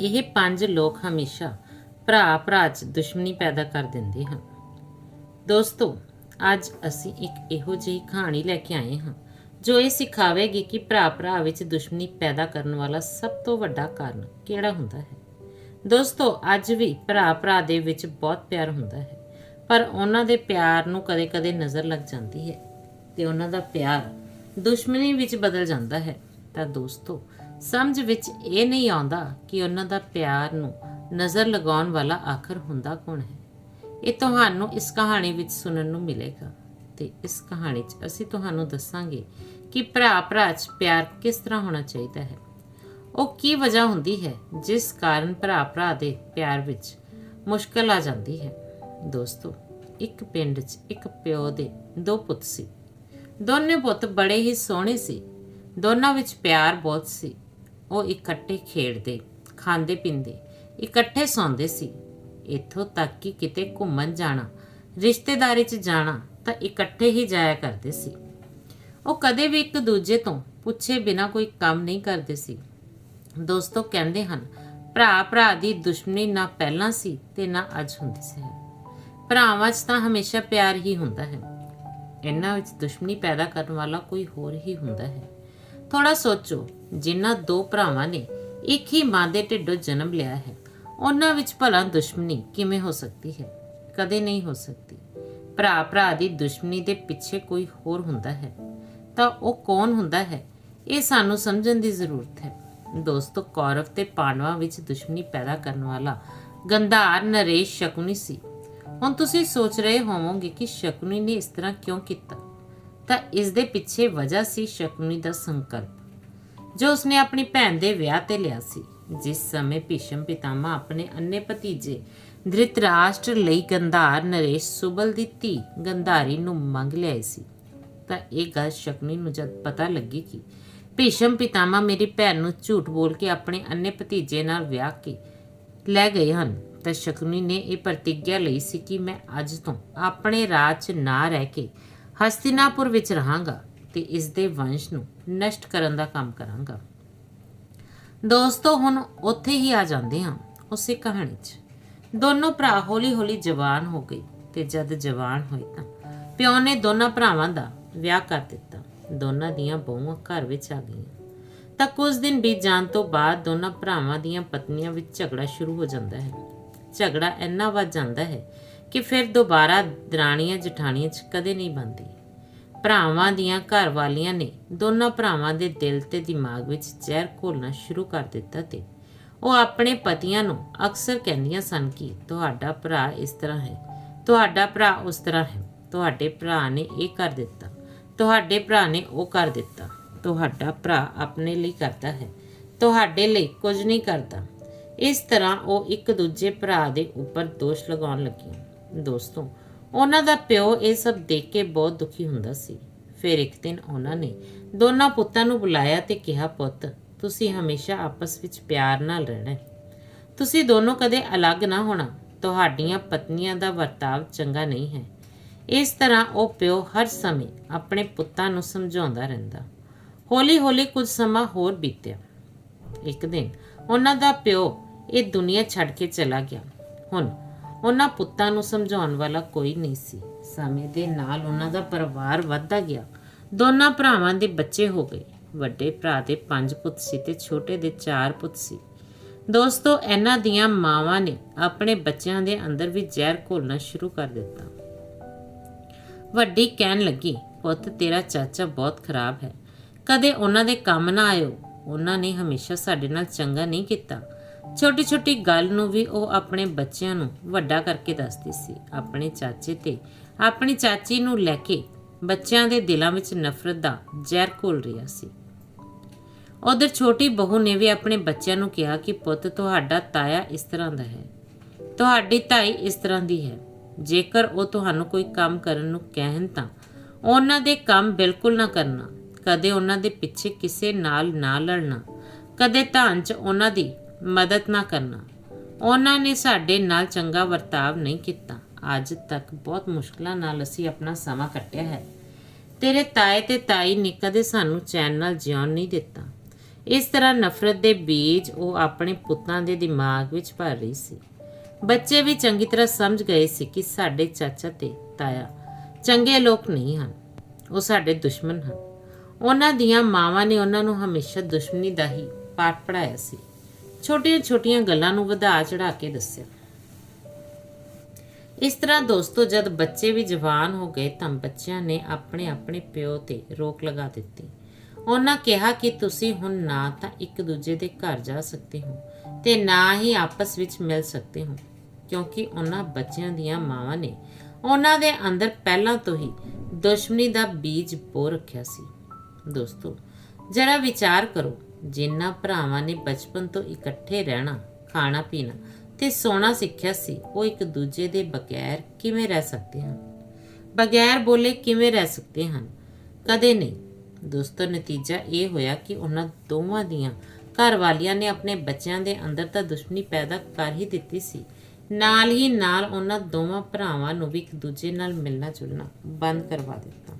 ਇਹ ਪੰਜ ਲੋਕ ਹਮੇਸ਼ਾ ਭਰਾ ਭਰਾ 'ਚ ਦੁਸ਼ਮਣੀ ਪੈਦਾ ਕਰ ਦਿੰਦੇ ਹਨ। ਦੋਸਤੋ, ਅੱਜ ਅਸੀਂ ਇੱਕ ਇਹੋ ਜਿਹੀ ਕਹਾਣੀ ਲੈ ਕੇ ਆਏ ਹਾਂ, ਜੋ ਇਹ ਸਿਖਾਵੇਗੀ ਕਿ ਭਰਾ ਭਰਾ ਵਿੱਚ ਦੁਸ਼ਮਣੀ ਪੈਦਾ ਕਰਨ ਵਾਲਾ ਸਭ ਤੋਂ ਵੱਡਾ ਕਾਰਨ ਕਿਹੜਾ ਹੁੰਦਾ ਹੈ। ਦੋਸਤੋ, ਅੱਜ ਵੀ ਭਰਾ ਭਰਾ ਦੇ ਵਿੱਚ ਬਹੁਤ ਪਿਆਰ ਹੁੰਦਾ ਹੈ, ਪਰ ਉਹਨਾਂ ਦੇ ਪਿਆਰ ਨੂੰ ਕਦੇ-ਕਦੇ ਨਜ਼ਰ ਲੱਗ ਜਾਂਦੀ ਹੈ ਤੇ ਉਹਨਾਂ ਦਾ ਪਿਆਰ ਦੁਸ਼ਮਣੀ ਵਿੱਚ ਬਦਲ ਜਾਂਦਾ ਹੈ। ਤਾਂ ਦੋਸਤੋ ਸਮਝ ਵਿੱਚ ਇਹ ਨਹੀਂ ਆਉਂਦਾ ਕਿ ਉਹਨਾਂ ਦਾ ਪਿਆਰ ਨੂੰ ਨਜ਼ਰ ਲਗਾਉਣ ਵਾਲਾ ਆਖਰ ਹੁੰਦਾ ਕੌਣ ਹੈ? ਇਹ ਤੁਹਾਨੂੰ ਇਸ ਕਹਾਣੀ ਵਿੱਚ ਸੁਣਨ ਨੂੰ ਮਿਲੇਗਾ ਤੇ ਇਸ ਕਹਾਣੀ 'ਚ ਅਸੀਂ ਤੁਹਾਨੂੰ ਦੱਸਾਂਗੇ ਕਿ ਭਰਾ ਭਰਾ 'ਚ ਪਿਆਰ ਕਿਸ ਤਰ੍ਹਾਂ ਹੋਣਾ ਚਾਹੀਦਾ ਹੈ। ਉਹ ਕੀ ਵਜ੍ਹਾ ਹੁੰਦੀ ਹੈ ਜਿਸ ਕਾਰਨ ਭਰਾ ਭਰਾ ਦੇ ਪਿਆਰ ਵਿੱਚ ਮੁਸ਼ਕਲ ਆ ਜਾਂਦੀ ਹੈ? ਦੋਸਤੋ, ਇੱਕ ਪਿੰਡ 'ਚ ਇੱਕ ਪਿਓ ਦੇ ਦੋ ਪੁੱਤ ਸੀ। ਦੋਨੇ ਪੁੱਤ ਬੜੇ ਹੀ ਸੋਹਣੇ ਸੀ। ਦੋਨਾਂ ਵਿੱਚ ਪਿਆਰ ਬਹੁਤ ਸੀ। ਉਹ ਇਕੱਠੇ ਖੇਡਦੇ, ਖਾਂਦੇ ਪੀਂਦੇ, ਇਕੱਠੇ ਸੌਂਦੇ ਸੀ। ਇੱਥੋਂ ਤੱਕ ਕਿ ਕਿਤੇ ਘੁੰਮਣ ਜਾਣਾ, ਰਿਸ਼ਤੇਦਾਰੀ 'ਚ ਜਾਣਾ ਤਾਂ ਇਕੱਠੇ ਹੀ ਜਾਇਆ ਕਰਦੇ ਸੀ। ਉਹ ਕਦੇ ਵੀ ਇੱਕ ਦੂਜੇ ਤੋਂ ਪੁੱਛੇ ਬਿਨਾ ਕੋਈ ਕੰਮ ਨਹੀਂ ਕਰਦੇ ਸੀ। ਦੋਸਤੋ ਕਹਿੰਦੇ ਹਨ, ਭਰਾ ਭਰਾ ਦੀ ਦੁਸ਼ਮਣੀ ਨਾ ਪਹਿਲਾਂ ਸੀ ਤੇ ਨਾ ਅੱਜ ਹੁੰਦੀ ਸੀ। ਭਰਾਵਾਂ 'ਚ ਤਾਂ ਹਮੇਸ਼ਾ ਪਿਆਰ ਹੀ ਹੁੰਦਾ ਹੈ। ਇਹਨਾਂ ਵਿੱਚ ਦੁਸ਼ਮਣੀ ਪੈਦਾ ਕਰਨ ਵਾਲਾ ਕੋਈ ਹੋਰ ਹੀ ਹੁੰਦਾ ਹੈ। ਥੋੜਾ ਸੋਚੋ ਜਿਨ੍ਹਾਂ ਦੋ ਭਰਾਵਾਂ ਨੇ ਇੱਕ ਹੀ ਮਾਂ ਦੇ ਢਿੱਡੋਂ ਜਨਮ ਲਿਆ ਹੈ। ਉਹਨਾਂ ਵਿੱਚ ਭਲਾ ਦੁਸ਼ਮਣੀ ਕਿਵੇਂ ਹੋ ਸਕਦੀ ਹੈ? ਕਦੇ ਨਹੀਂ ਹੋ ਸਕਦੀ। ਭਰਾ ਭਰਾ ਦੀ ਦੁਸ਼ਮਣੀ ਦੇ ਪਿੱਛੇ ਕੋਈ ਹੋਰ ਹੁੰਦਾ ਹੈ। ਤਾਂ ਉਹ ਕੌਣ ਹੁੰਦਾ ਹੈ? ਇਹ ਸਾਨੂੰ ਸਮਝਣ ਦੀ ਜ਼ਰੂਰਤ ਹੈ। ਦੋਸਤੋ, ਕੌਰਵ ਤੇ ਪਾਂਡਵਾਂ ਵਿੱਚ ਦੁਸ਼ਮਣੀ ਪੈਦਾ ਕਰਨ ਵਾਲਾ ਗੰਧਾਰ ਨਰੇਸ਼ ਸ਼ਕੁਨੀ ਸੀ। ਹੁਣ ਤੁਸੀਂ ਸੋਚ ਰਹੇ ਹੋਵੋਗੇ ਕਿ ਸ਼ਕੁਨੀ ਨੇ ਇਸ ਤਰ੍ਹਾਂ ਕਿਉਂ ਕੀਤਾ? ਤਾਂ ਇਸ ਦੇ ਪਿੱਛੇ ਵਜ੍ਹਾ ਸੀ ਸ਼ਕੁਨੀ ਦਾ ਸੰਕਲਪ। ਜੋ ਉਸਨੇ ਆਪਣੀ ਭੈਣ ਦੇ ਵਿਆਹ ਤੇ ਲਿਆ ਸੀ। ਜਿਸ ਸਮੇਂ ਭੀਸ਼ਮ ਪਿਤਾਮਾ ਆਪਣੇ ਅੰਨੇ ਭਤੀਜੇ ਧ੍ਰਿਤਰਾਸ਼ਟਰ ਲਈ ਗੰਧਾਰ ਨਰੇਸ਼ ਸੁਬਲ ਦੀ ਧੀ ਗੰਧਾਰੀ ਨੂੰ ਮੰਗ ਲਿਆਏ ਸੀ। ਤਾਂ ਇਹ ਗੱਲ ਸ਼ਕਨੀ ਨੂੰ ਜਦ ਪਤਾ ਲੱਗੀ ਕਿ ਭੀਸ਼ਮ ਪਿਤਾਮਾ ਮੇਰੀ ਭੈਣ ਨੂੰ ਝੂਠ ਬੋਲ ਕੇ ਆਪਣੇ ਅੰਨੇ ਭਤੀਜੇ ਨਾਲ ਵਿਆਹ ਕੇ ਲੈ ਗਏ ਹਨ, ਤਾਂ ਸ਼ਕਨੀ ਨੇ ਇਹ ਪ੍ਰਤੀਗਿਆ ਲਈ ਸੀ ਕਿ ਮੈਂ ਅੱਜ ਤੋਂ ਆਪਣੇ ਰਾਜ 'ਚ ਨਾ ਰਹਿ ਕੇ ਹਸਤਿਨਾਪੁਰ ਵਿੱਚ ਰਹਾਂਗਾ। ਤੇ ਇਸ ਦੇ ਵੰਸ਼ ਨੂੰ ਨਸ਼ਟ ਕਰਨ ਦਾ ਕੰਮ ਕਰਾਂਗਾ। ਦੋਸਤੋ, ਹੁਣ ਉੱਥੇ ਹੀ ਆ ਜਾਂਦੇ ਹਾਂ, ਉਸੇ ਕਹਾਣੀ 'ਚ। ਦੋਨੋਂ ਭਰਾ ਹੌਲੀ-ਹੌਲੀ ਜਵਾਨ ਹੋ ਗਏ ਤੇ ਜਦ ਜਵਾਨ ਹੋਏ ਤਾਂ ਪਿਓ ਨੇ ਦੋਨਾਂ ਭਰਾਵਾਂ ਦਾ ਵਿਆਹ ਕਰ ਦਿੱਤਾ। ਦੋਨਾਂ ਦੀਆਂ ਬਹੂਆਂ ਘਰ ਵਿੱਚ ਆ ਗਈਆਂ। ਤਾਂ ਕੁਝ ਦਿਨ ਬੀਤ ਜਾਣ ਤੋਂ ਬਾਅਦ ਦੋਨਾਂ ਭਰਾਵਾਂ ਦੀਆਂ ਪਤਨੀਆਂ ਵਿੱਚ ਝਗੜਾ ਸ਼ੁਰੂ ਹੋ ਜਾਂਦਾ ਹੈ। ਝਗੜਾ ਇੰਨਾ ਵੱਧ ਜਾਂਦਾ ਹੈ ਕਿ ਫਿਰ ਦੁਬਾਰਾ ਦਰਾਣੀਆਂ ਜਠਾਣੀਆਂ 'ਚ ਕਦੇ ਨਹੀਂ ਬਣਦੀ। ਭਰਾਵਾਂ ਦੀਆਂ ਘਰ ਵਾਲੀਆਂ ਨੇ ਦੋਨਾਂ ਭਰਾਵਾਂ ਦੇ ਦਿਲ ਤੇ ਦਿਮਾਗ ਵਿੱਚ ਜ਼ਹਿਰ ਘੋਲਣਾ ਸ਼ੁਰੂ ਕਰ ਦਿੱਤਾ ਤੇ ਉਹ ਆਪਣੇ ਪਤੀਆਂ ਨੂੰ ਅਕਸਰ ਕਹਿੰਦੀਆਂ ਸਨ ਕਿ ਤੁਹਾਡਾ ਭਰਾ ਇਸ ਤਰ੍ਹਾਂ ਹੈ, ਤੁਹਾਡਾ ਭਰਾ ਉਸ ਤਰ੍ਹਾਂ ਹੈ, ਤੁਹਾਡੇ ਭਰਾ ਨੇ ਇਹ ਕਰ ਦਿੱਤਾ, ਤੁਹਾਡੇ ਭਰਾ ਨੇ ਉਹ ਕਰ ਦਿੱਤਾ, ਤੁਹਾਡਾ ਭਰਾ ਆਪਣੇ ਲਈ ਕਰਦਾ ਹੈ, ਤੁਹਾਡੇ ਲਈ ਕੁਝ ਨਹੀਂ ਕਰਦਾ। ਇਸ ਤਰ੍ਹਾਂ ਉਹ ਇੱਕ ਦੂਜੇ ਭਰਾ ਦੇ ਉੱਪਰ ਦੋਸ਼ ਲਗਾਉਣ ਲੱਗੀਆਂ। ਦੋਸਤੋ ਉਹਨਾਂ ਦਾ ਪਿਓ ਇਹ ਸਭ ਦੇਖ ਕੇ ਬਹੁਤ ਦੁਖੀ ਹੁੰਦਾ ਸੀ। ਫਿਰ ਇੱਕ ਦਿਨ ਉਹਨਾਂ ਨੇ ਦੋਨਾਂ ਪੁੱਤਾਂ ਨੂੰ ਬੁਲਾਇਆ ਤੇ ਕਿਹਾ, ਪੁੱਤ, ਤੁਸੀਂ ਹਮੇਸ਼ਾ ਆਪਸ ਵਿੱਚ ਪਿਆਰ ਨਾਲ ਰਹਿਣਾ ਤੁਸੀਂ ਦੋਨੋਂ ਕਦੇ ਅਲੱਗ ਨਾ ਹੋਣਾ। ਤੁਹਾਡੀਆਂ ਪਤਨੀਆਂ ਦਾ ਵਰਤਾਵ ਚੰਗਾ ਨਹੀਂ ਹੈ। ਇਸ ਤਰ੍ਹਾਂ ਉਹ ਪਿਓ ਹਰ ਸਮੇਂ ਆਪਣੇ ਪੁੱਤਾਂ ਨੂੰ ਸਮਝਾਉਂਦਾ ਰਹਿੰਦਾ। ਹੌਲੀ-ਹੌਲੀ ਕੁਝ ਸਮਾਂ ਹੋਰ ਬੀਤਿਆ। ਇੱਕ ਦਿਨ ਉਹਨਾਂ ਦਾ ਪਿਓ ਇਹ ਦੁਨੀਆ ਛੱਡ ਕੇ ਚਲਾ ਗਿਆ। ਹੁਣ ਉਹਨਾਂ ਪੁੱਤਾਂ ਨੂੰ ਸਮਝਾਉਣ ਵਾਲਾ ਕੋਈ ਨਹੀਂ ਸੀ। ਸਮੇਂ ਦੇ ਨਾਲ ਉਹਨਾਂ ਦਾ ਪਰਿਵਾਰ ਵੱਧਦਾ ਗਿਆ। ਦੋਨਾਂ ਭਰਾਵਾਂ ਦੇ ਬੱਚੇ ਹੋ ਗਏ। ਵੱਡੇ ਭਰਾ ਦੇ ਪੰਜ ਪੁੱਤ ਸੀ ਤੇ ਛੋਟੇ ਦੇ ਚਾਰ ਪੁੱਤ ਸੀ। ਦੋਸਤੋ, ਇਹਨਾਂ ਦੀਆਂ ਮਾਵਾਂ ਨੇ ਆਪਣੇ ਬੱਚਿਆਂ ਦੇ ਅੰਦਰ ਵੀ ਜ਼ਹਿਰ ਘੋਲਣਾ ਸ਼ੁਰੂ ਕਰ ਦਿੱਤਾ। ਵੱਡੀ ਕਹਿਣ ਲੱਗੀ, ਪੁੱਤ, ਤੇਰਾ ਚਾਚਾ ਬਹੁਤ ਖਰਾਬ ਹੈ। ਕਦੇ ਉਹਨਾਂ ਦੇ ਕੰਮ ਨਾ ਆਇਓ। ਉਹਨਾਂ ਨੇ ਹਮੇਸ਼ਾ ਸਾਡੇ ਨਾਲ ਚੰਗਾ ਨਹੀਂ ਕੀਤਾ। ਛੋਟੀ ਛੋਟੀ ਗੱਲ ਨੂੰ ਵੀ ਉਹ ਆਪਣੇ ਬੱਚਿਆਂ ਨੂੰ ਵੱਡਾ ਕਰਕੇ ਦੱਸਦੀ ਸੀ। ਆਪਣੇ ਚਾਚੇ ਤੇ ਆਪਣੀ ਚਾਚੀ ਨੂੰ ਲੈ ਕੇ ਬੱਚਿਆਂ ਦੇ ਦਿਲਾਂ ਵਿੱਚ ਨਫ਼ਰਤ ਦਾ ਜ਼ਹਿਰ ਘੋਲ ਰਿਹਾ ਸੀ। ਉਧਰ ਛੋਟੀ ਬਹੂ ਨੇ ਵੀ ਆਪਣੇ ਬੱਚਿਆਂ ਨੂੰ ਕਿਹਾ ਕਿ ਪੁੱਤ, ਤੁਹਾਡਾ ਤਾਇਆ ਇਸ ਤਰ੍ਹਾਂ ਦਾ ਹੈ। ਤੁਹਾਡੀ ਤਾਈ ਇਸ ਤਰ੍ਹਾਂ ਦੀ ਹੈ। ਜੇਕਰ ਉਹ ਤੁਹਾਨੂੰ ਕੋਈ ਕੰਮ ਕਰਨ ਨੂੰ ਕਹਿਣ ਤਾਂ ਉਹਨਾਂ ਦੇ ਕੰਮ ਬਿਲਕੁਲ ਨਾ ਕਰਨਾ। ਕਦੇ ਉਹਨਾਂ ਦੇ ਪਿੱਛੇ ਕਿਸੇ ਨਾਲ ਨਾ ਲੜਨਾ। ਕਦੇ ਧਾਨ 'ਚ ਉਹਨਾਂ ਦੀ ਮਦਦ ਨਾ ਕਰਨਾ। ਉਹਨਾਂ ਨੇ ਸਾਡੇ ਨਾਲ ਚੰਗਾ ਵਰਤਾਵ ਨਹੀਂ ਕੀਤਾ। ਅੱਜ ਤੱਕ ਬਹੁਤ ਮੁਸ਼ਕਲਾਂ ਨਾਲ ਅਸੀਂ ਆਪਣਾ ਸਮਾਂ ਕੱਟਿਆ ਹੈ। ਤੇਰੇ ਤਾਏ ਤੇ ਤਾਈ ਨੇ ਕਦੇ ਸਾਨੂੰ ਚੈਨ ਨਾਲ ਜਿਉਣ ਨਹੀਂ ਦਿੱਤਾ। ਇਸ ਤਰ੍ਹਾਂ ਨਫ਼ਰਤ ਦੇ ਬੀਜ ਉਹ ਆਪਣੇ ਪੁੱਤਾਂ ਦੇ ਦਿਮਾਗ ਵਿੱਚ ਭਰ ਰਹੀ ਸੀ। ਬੱਚੇ ਵੀ ਚੰਗੀ ਤਰ੍ਹਾਂ ਸਮਝ ਗਏ ਸੀ ਕਿ ਸਾਡੇ ਚਾਚਾ ਤੇ ਤਾਇਆ ਚੰਗੇ ਲੋਕ ਨਹੀਂ ਹਨ। ਉਹ ਸਾਡੇ ਦੁਸ਼ਮਣ ਹਨ। ਉਹਨਾਂ ਦੀਆਂ ਮਾਵਾਂ ਨੇ ਉਹਨਾਂ ਨੂੰ ਹਮੇਸ਼ਾ ਦੁਸ਼ਮਣੀ ਦਾ ਹੀ ਪਾਠ ਪੜਾਇਆ ਸੀ। ਛੋਟੀਆਂ-ਛੋਟੀਆਂ ਗੱਲਾਂ ਨੂੰ ਵਧਾ ਚੜਾ ਕੇ ਦੱਸਿਆ। ਇਸ ਤਰ੍ਹਾਂ ਦੋਸਤੋ, ਜਦ ਬੱਚੇ ਵੀ ਜਵਾਨ ਹੋ ਗਏ ਤਾਂ ਬੱਚਿਆਂ ਨੇ ਆਪਣੇ ਆਪਣੇ ਪਿਓ ਤੇ ਰੋਕ ਲਗਾ ਦਿੱਤੀ। ਉਹਨਾਂ ਕਿਹਾ ਕਿ ਤੁਸੀਂ ਹੁਣ ਨਾ ਤਾਂ ਇੱਕ ਦੂਜੇ ਦੇ ਘਰ ਜਾ ਸਕਦੇ ਹੋ ਤੇ ਨਾ ਹੀ ਆਪਸ ਵਿੱਚ ਮਿਲ ਸਕਦੇ ਹੋ, ਕਿਉਂਕਿ ਉਹਨਾਂ ਬੱਚਿਆਂ ਦੀਆਂ ਮਾਵਾਂ ਨੇ। ਉਹਨਾਂ ਦੇ ਅੰਦਰ ਪਹਿਲਾਂ ਤੋਂ ਹੀ ਦੁਸ਼ਮਣੀ ਦਾ ਬੀਜ ਬੋ ਰੱਖਿਆ ਸੀ। ਦੋਸਤੋ, ਜਰਾ ਵਿਚਾਰ ਕਰੋ ਜਿਨ੍ਹਾਂ ਭਰਾਵਾਂ ਨੇ ਬਚਪਨ ਤੋਂ ਇਕੱਠੇ ਰਹਿਣਾ, ਖਾਣਾ ਪੀਣਾ ਤੇ ਸੋਣਾ ਸਿੱਖਿਆ ਸੀ, ਉਹ ਇੱਕ ਦੂਜੇ ਦੇ ਬਗੈਰ ਕਿਵੇਂ ਰਹਿ ਸਕਦੇ ਹਨ? ਬਗੈਰ ਬੋਲੇ ਕਿਵੇਂ ਰਹਿ ਸਕਦੇ ਹਨ? ਕਦੇ ਨਹੀਂ। ਦੋਸਤੋ, ਨਤੀਜਾ ਇਹ ਹੋਇਆ ਕਿ ਉਹਨਾਂ ਦੋਵਾਂ ਦੀਆਂ ਘਰ ਵਾਲੀਆਂ ਨੇ ਆਪਣੇ ਬੱਚਿਆਂ ਦੇ ਅੰਦਰ ਤਾਂ ਦੁਸ਼ਮਣੀ ਪੈਦਾ ਕਰ ਹੀ ਦਿੱਤੀ ਸੀ। ਨਾਲ ਹੀ ਨਾਲ ਉਹਨਾਂ ਦੋਵਾਂ ਭਰਾਵਾਂ ਨੂੰ ਵੀ ਇੱਕ ਦੂਜੇ ਨਾਲ ਮਿਲਣਾ ਜੁਲਣਾ ਬੰਦ ਕਰਵਾ ਦਿੱਤਾ।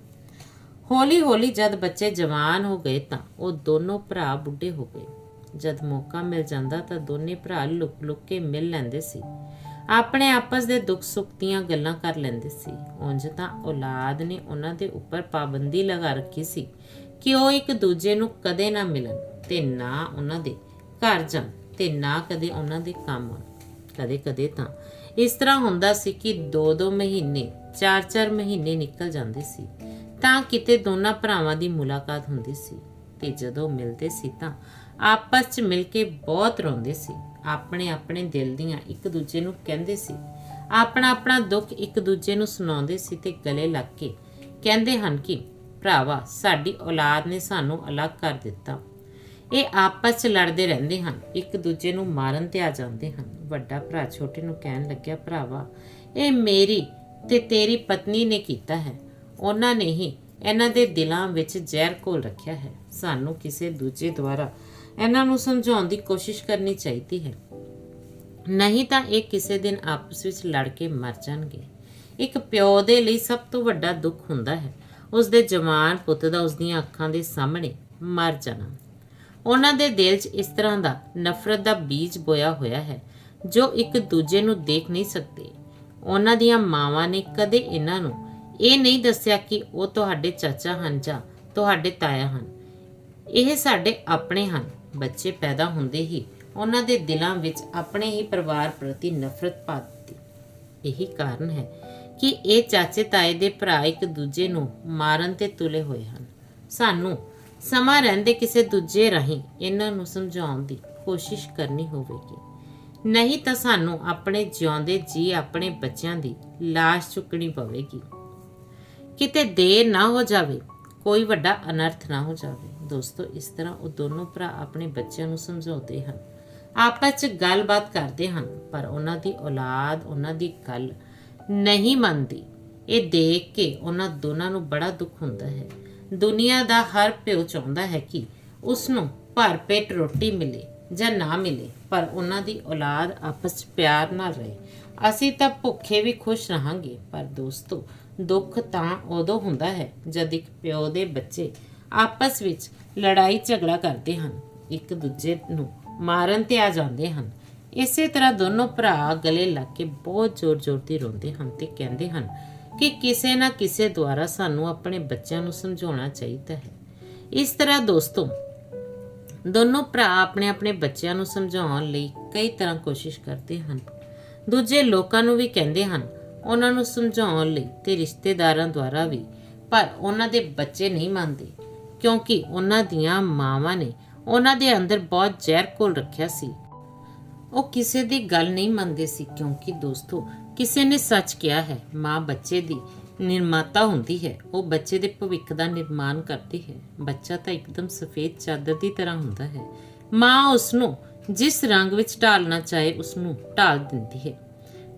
ਹੌਲੀ ਹੌਲੀ ਜਦ ਬੱਚੇ ਜਵਾਨ ਹੋ ਗਏ ਤਾਂ ਉਹ ਦੋਨੋਂ ਭਰਾ ਬੁੱਢੇ ਹੋ ਗਏ। ਜਦ ਮੌਕਾ ਮਿਲ ਜਾਂਦਾ ਤਾਂ ਦੋਨੇ ਭਰਾ ਲੁਕ ਲੁਕ ਕੇ ਮਿਲ ਲੈਂਦੇ ਸੀ। ਆਪਣੇ ਆਪਸ ਦੇ ਦੁੱਖ ਸੁੱਖ ਦੀਆਂ ਗੱਲਾਂ ਕਰ ਲੈਂਦੇ ਸੀ। ਉਂਝ ਤਾਂ ਔਲਾਦ ਨੇ ਉਹਨਾਂ ਦੇ ਉੱਪਰ ਪਾਬੰਦੀ ਲਗਾ ਰੱਖੀ ਸੀ ਕਿ ਉਹ ਇੱਕ ਦੂਜੇ ਨੂੰ ਕਦੇ ਨਾ ਮਿਲਣ ਤੇ ਨਾ ਉਹਨਾਂ ਦੇ ਘਰ ਜਾਣ ਤੇ ਨਾ ਕਦੇ ਉਹਨਾਂ ਦੇ ਕੰਮ ਆਉਣ। ਕਦੇ ਕਦੇ ਤਾਂ ਇਸ ਤਰ੍ਹਾਂ ਹੁੰਦਾ ਸੀ ਕਿ 2-2 ਮਹੀਨੇ 4-4 ਮਹੀਨੇ ਨਿਕਲ ਜਾਂਦੇ ਸੀ। ਤਾਂ ਕਿਤੇ ਦੋਨਾਂ ਭਰਾਵਾਂ ਦੀ ਮੁਲਾਕਾਤ ਹੁੰਦੀ ਸੀ ਤੇ ਜਦੋਂ ਮਿਲਦੇ ਸੀ ਤਾਂ ਆਪਸ 'ਚ ਮਿਲ ਕੇ ਬਹੁਤ ਰੋਂਦੇ ਸੀ। ਆਪਣੇ ਆਪਣੇ ਦਿਲ ਦੀਆਂ ਇੱਕ ਦੂਜੇ ਨੂੰ ਕਹਿੰਦੇ ਸੀ। ਆਪਣਾ ਆਪਣਾ ਦੁੱਖ ਇੱਕ ਦੂਜੇ ਨੂੰ ਸੁਣਾਉਂਦੇ ਸੀ ਤੇ ਗਲੇ ਲੱਗ ਕੇ ਕਹਿੰਦੇ ਹਨ ਕਿ, ਭਰਾਵਾ, ਸਾਡੀ ਔਲਾਦ ਨੇ ਸਾਨੂੰ ਅਲੱਗ ਕਰ ਦਿੱਤਾ। ਇਹ ਆਪਸ 'ਚ ਲੜਦੇ ਰਹਿੰਦੇ ਹਨ। ਇੱਕ ਦੂਜੇ ਨੂੰ ਮਾਰਨ ਤੇ ਆ ਜਾਂਦੇ ਹਨ। ਵੱਡਾ ਭਰਾ ਛੋਟੇ ਨੂੰ ਕਹਿਣ ਲੱਗਿਆ, ਭਰਾਵਾ, ਇਹ ਮੇਰੀ ਤੇ ਤੇਰੀ ਪਤਨੀ ਨੇ ਕੀਤਾ ਹੈ। ਉਹਨਾਂ ਨੇ ਹੀ ਇਹਨਾਂ ਦੇ ਦਿਲਾਂ ਵਿੱਚ ਜ਼ਹਿਰ ਘੋਲ ਰੱਖਿਆ ਹੈ। ਸਾਨੂੰ ਕਿਸੇ ਦੂਜੇ ਦੁਆਰਾ ਇਹਨਾਂ ਨੂੰ ਸਮਝਾਉਣ ਦੀ ਕੋਸ਼ਿਸ਼ ਕਰਨੀ ਚਾਹੀਦੀ ਹੈ। ਨਹੀਂ ਤਾਂ ਇਹ ਕਿਸੇ ਦਿਨ ਆਪਸ ਵਿੱਚ ਲੜ ਕੇ ਮਰ ਜਾਣਗੇ। ਇੱਕ ਪਿਓ ਦੇ ਲਈ ਸਭ ਤੋਂ ਵੱਡਾ ਦੁੱਖ ਹੁੰਦਾ ਹੈ ਉਸ ਦੇ ਜਵਾਨ ਪੁੱਤ ਦਾ ਉਸ ਦੀਆਂ ਅੱਖਾਂ ਦੇ ਸਾਹਮਣੇ ਮਰ ਜਾਣਾ। ਉਹਨਾਂ ਦੇ ਦਿਲ 'ਚ ਇਸ ਤਰ੍ਹਾਂ ਦਾ ਨਫ਼ਰਤ ਦਾ ਬੀਜ ਬੋਇਆ ਹੋਇਆ ਹੈ, ਜੋ ਇੱਕ ਦੂਜੇ ਨੂੰ ਦੇਖ ਨਹੀਂ ਸਕਦੇ। ਉਹਨਾਂ ਦੀਆਂ ਮਾਵਾਂ ਨੇ ਕਦੇ ਇਹਨਾਂ ਨੂੰ ਇਹ ਨਹੀਂ ਦੱਸਿਆ ਕਿ ਉਹ ਤੁਹਾਡੇ ਚਾਚਾ ਹਨ ਜਾਂ ਤੁਹਾਡੇ ਤਾਇਆ ਹਨ। ਇਹ ਸਾਡੇ ਆਪਣੇ ਹਨ। ਬੱਚੇ ਪੈਦਾ ਹੁੰਦੇ ਹੀ ਉਹਨਾਂ ਦੇ ਦਿਲਾਂ ਵਿੱਚ ਆਪਣੇ ਹੀ ਪਰਿਵਾਰ ਪ੍ਰਤੀ ਨਫ਼ਰਤ ਪਾ ਦਿੱਤੀ। ਇਹੀ ਕਾਰਨ ਹੈ ਕਿ ਇਹ ਚਾਚੇ ਤਾਏ ਦੇ ਭਰਾ ਇੱਕ ਦੂਜੇ ਨੂੰ ਮਾਰਨ ਤੇ ਤੁਲੇ ਹੋਏ ਹਨ। ਸਾਨੂੰ ਸਮਾਂ ਰਹਿੰਦੇ ਕਿਸੇ ਦੂਜੇ ਰਾਹੀਂ ਇਹਨਾਂ ਨੂੰ ਸਮਝਾਉਣ ਦੀ ਕੋਸ਼ਿਸ਼ ਕਰਨੀ ਹੋਵੇਗੀ। ਨਹੀਂ ਤਾਂ ਸਾਨੂੰ ਆਪਣੇ ਜਿਉਂਦੇ ਜੀ ਆਪਣੇ ਬੱਚਿਆਂ ਦੀ ਲਾਸ਼ ਚੁੱਕਣੀ ਪਵੇਗੀ। ਕਿਤੇ ਦੇਰ ਨਾ ਹੋ ਜਾਵੇ, ਕੋਈ ਵੱਡਾ ਅਨਰਥ ਨਾ ਹੋ ਜਾਵੇ। ਦੋਸਤੋ, ਇਸ ਤਰ੍ਹਾਂ ਉਹ ਦੋਨੋਂ ਭਰਾ ਆਪਣੇ ਬੱਚਿਆਂ ਨੂੰ ਸਮਝਾਉਂਦੇ ਹਨ। ਆਪਸ 'ਚ ਗੱਲਬਾਤ ਕਰਦੇ ਹਨ, ਪਰ ਉਹਨਾਂ ਦੀ ਔਲਾਦ, ਉਹਨਾਂ ਦੀ ਗੱਲ ਨਹੀਂ ਮੰਨਦੀ। ਇਹ ਦੇਖ ਕੇ ਉਹਨਾਂ ਦੋਨਾਂ ਨੂੰ ਬੜਾ ਦੁੱਖ ਹੁੰਦਾ ਹੈ। ਦੁਨੀਆ ਦਾ ਹਰ ਪਿਓ ਚਾਹੁੰਦਾ ਹੈ ਕਿ ਉਸ ਨੂੰ ਭਰ ਪੇਟ ਰੋਟੀ ਮਿਲੇ ਜਾਂ ਨਾ ਮਿਲੇ, ਪਰ ਉਹਨਾਂ ਦੀ ਔਲਾਦ ਆਪਸ 'ਚ ਪਿਆਰ ਨਾਲ ਰਹੇ। ਅਸੀਂ ਤਾਂ ਭੁੱਖੇ ਵੀ ਖੁਸ਼ ਰਹਾਂਗੇ, ਪਰ ਦੋਸਤੋ ਦੁੱਖ ਤਾਂ ਉਦੋਂ ਹੁੰਦਾ ਹੈ ਜਦ ਇੱਕ ਪਿਓ ਦੇ ਬੱਚੇ ਆਪਸ ਵਿੱਚ ਲੜਾਈ ਝਗੜਾ ਕਰਦੇ ਹਨ, ਇੱਕ ਦੂਜੇ ਨੂੰ ਮਾਰਨ ਤੇ ਆ ਜਾਂਦੇ ਹਨ। ਇਸੇ ਤਰ੍ਹਾਂ ਦੋਨੋਂ ਭਰਾ ਗਲੇ ਲੱਗ ਕੇ ਬਹੁਤ ਜ਼ੋਰ-ਜ਼ੋਰ ਦੀ ਰੋਂਦੇ ਹਨ ਤੇ ਕਹਿੰਦੇ ਹਨ ਕਿ ਕਿਸੇ ਨਾ ਕਿਸੇ ਦੁਆਰਾ ਸਾਨੂੰ ਆਪਣੇ ਬੱਚਿਆਂ ਨੂੰ ਸਮਝਾਉਣਾ ਚਾਹੀਦਾ ਹੈ। ਇਸ ਤਰ੍ਹਾਂ ਦੋਸਤੋ, ਦੋਨੋਂ ਭਰਾ ਆਪਣੇ ਆਪਣੇ ਬੱਚਿਆਂ ਨੂੰ ਸਮਝਾਉਣ ਲਈ ਕਈ ਤਰ੍ਹਾਂ ਕੋਸ਼ਿਸ਼ ਕਰਦੇ ਹਨ। ਦੂਜੇ ਲੋਕਾਂ ਨੂੰ ਵੀ ਕਹਿੰਦੇ ਹਨ ਉਹਨਾਂ ਨੂੰ ਸਮਝਾਉਣ ਲਈ ਤੇ ਰਿਸ਼ਤੇਦਾਰਾਂ ਦੁਆਰਾ ਵੀ। ਪਰ ਉਹਨਾਂ ਦੇ ਬੱਚੇ ਨਹੀਂ ਮੰਨਦੇ, ਕਿਉਂਕਿ ਉਹਨਾਂ ਦੀਆਂ ਮਾਵਾਂ ਨੇ ਉਹਨਾਂ ਦੇ ਅੰਦਰ ਬਹੁਤ ਜ਼ਹਿਰ ਘੋਲ ਰੱਖਿਆ ਸੀ। ਉਹ ਕਿਸੇ ਦੀ ਗੱਲ ਨਹੀਂ ਮੰਨਦੇ ਸੀ, ਕਿਉਂਕਿ ਦੋਸਤੋ, ਕਿਸੇ ਨੇ ਸੱਚ ਕਿਹਾ ਹੈ, ਮਾਂ ਬੱਚੇ ਦੀ ਨਿਰਮਾਤਾ ਹੁੰਦੀ ਹੈ, ਉਹ ਬੱਚੇ ਦੇ ਭਵਿੱਖ ਦਾ ਨਿਰਮਾਣ ਕਰਦੀ ਹੈ। ਬੱਚਾ ਤਾਂ ਇੱਕਦਮ ਸਫੇਦ ਚਾਦਰ ਦੀ ਤਰ੍ਹਾਂ ਹੁੰਦਾ ਹੈ। ਮਾਂ ਉਸ ਨੂੰ ਜਿਸ ਰੰਗ ਵਿੱਚ ਢਾਲਣਾ ਚਾਹੇ ਉਸ ਨੂੰ ਢਾਲ ਦਿੰਦੀ ਹੈ।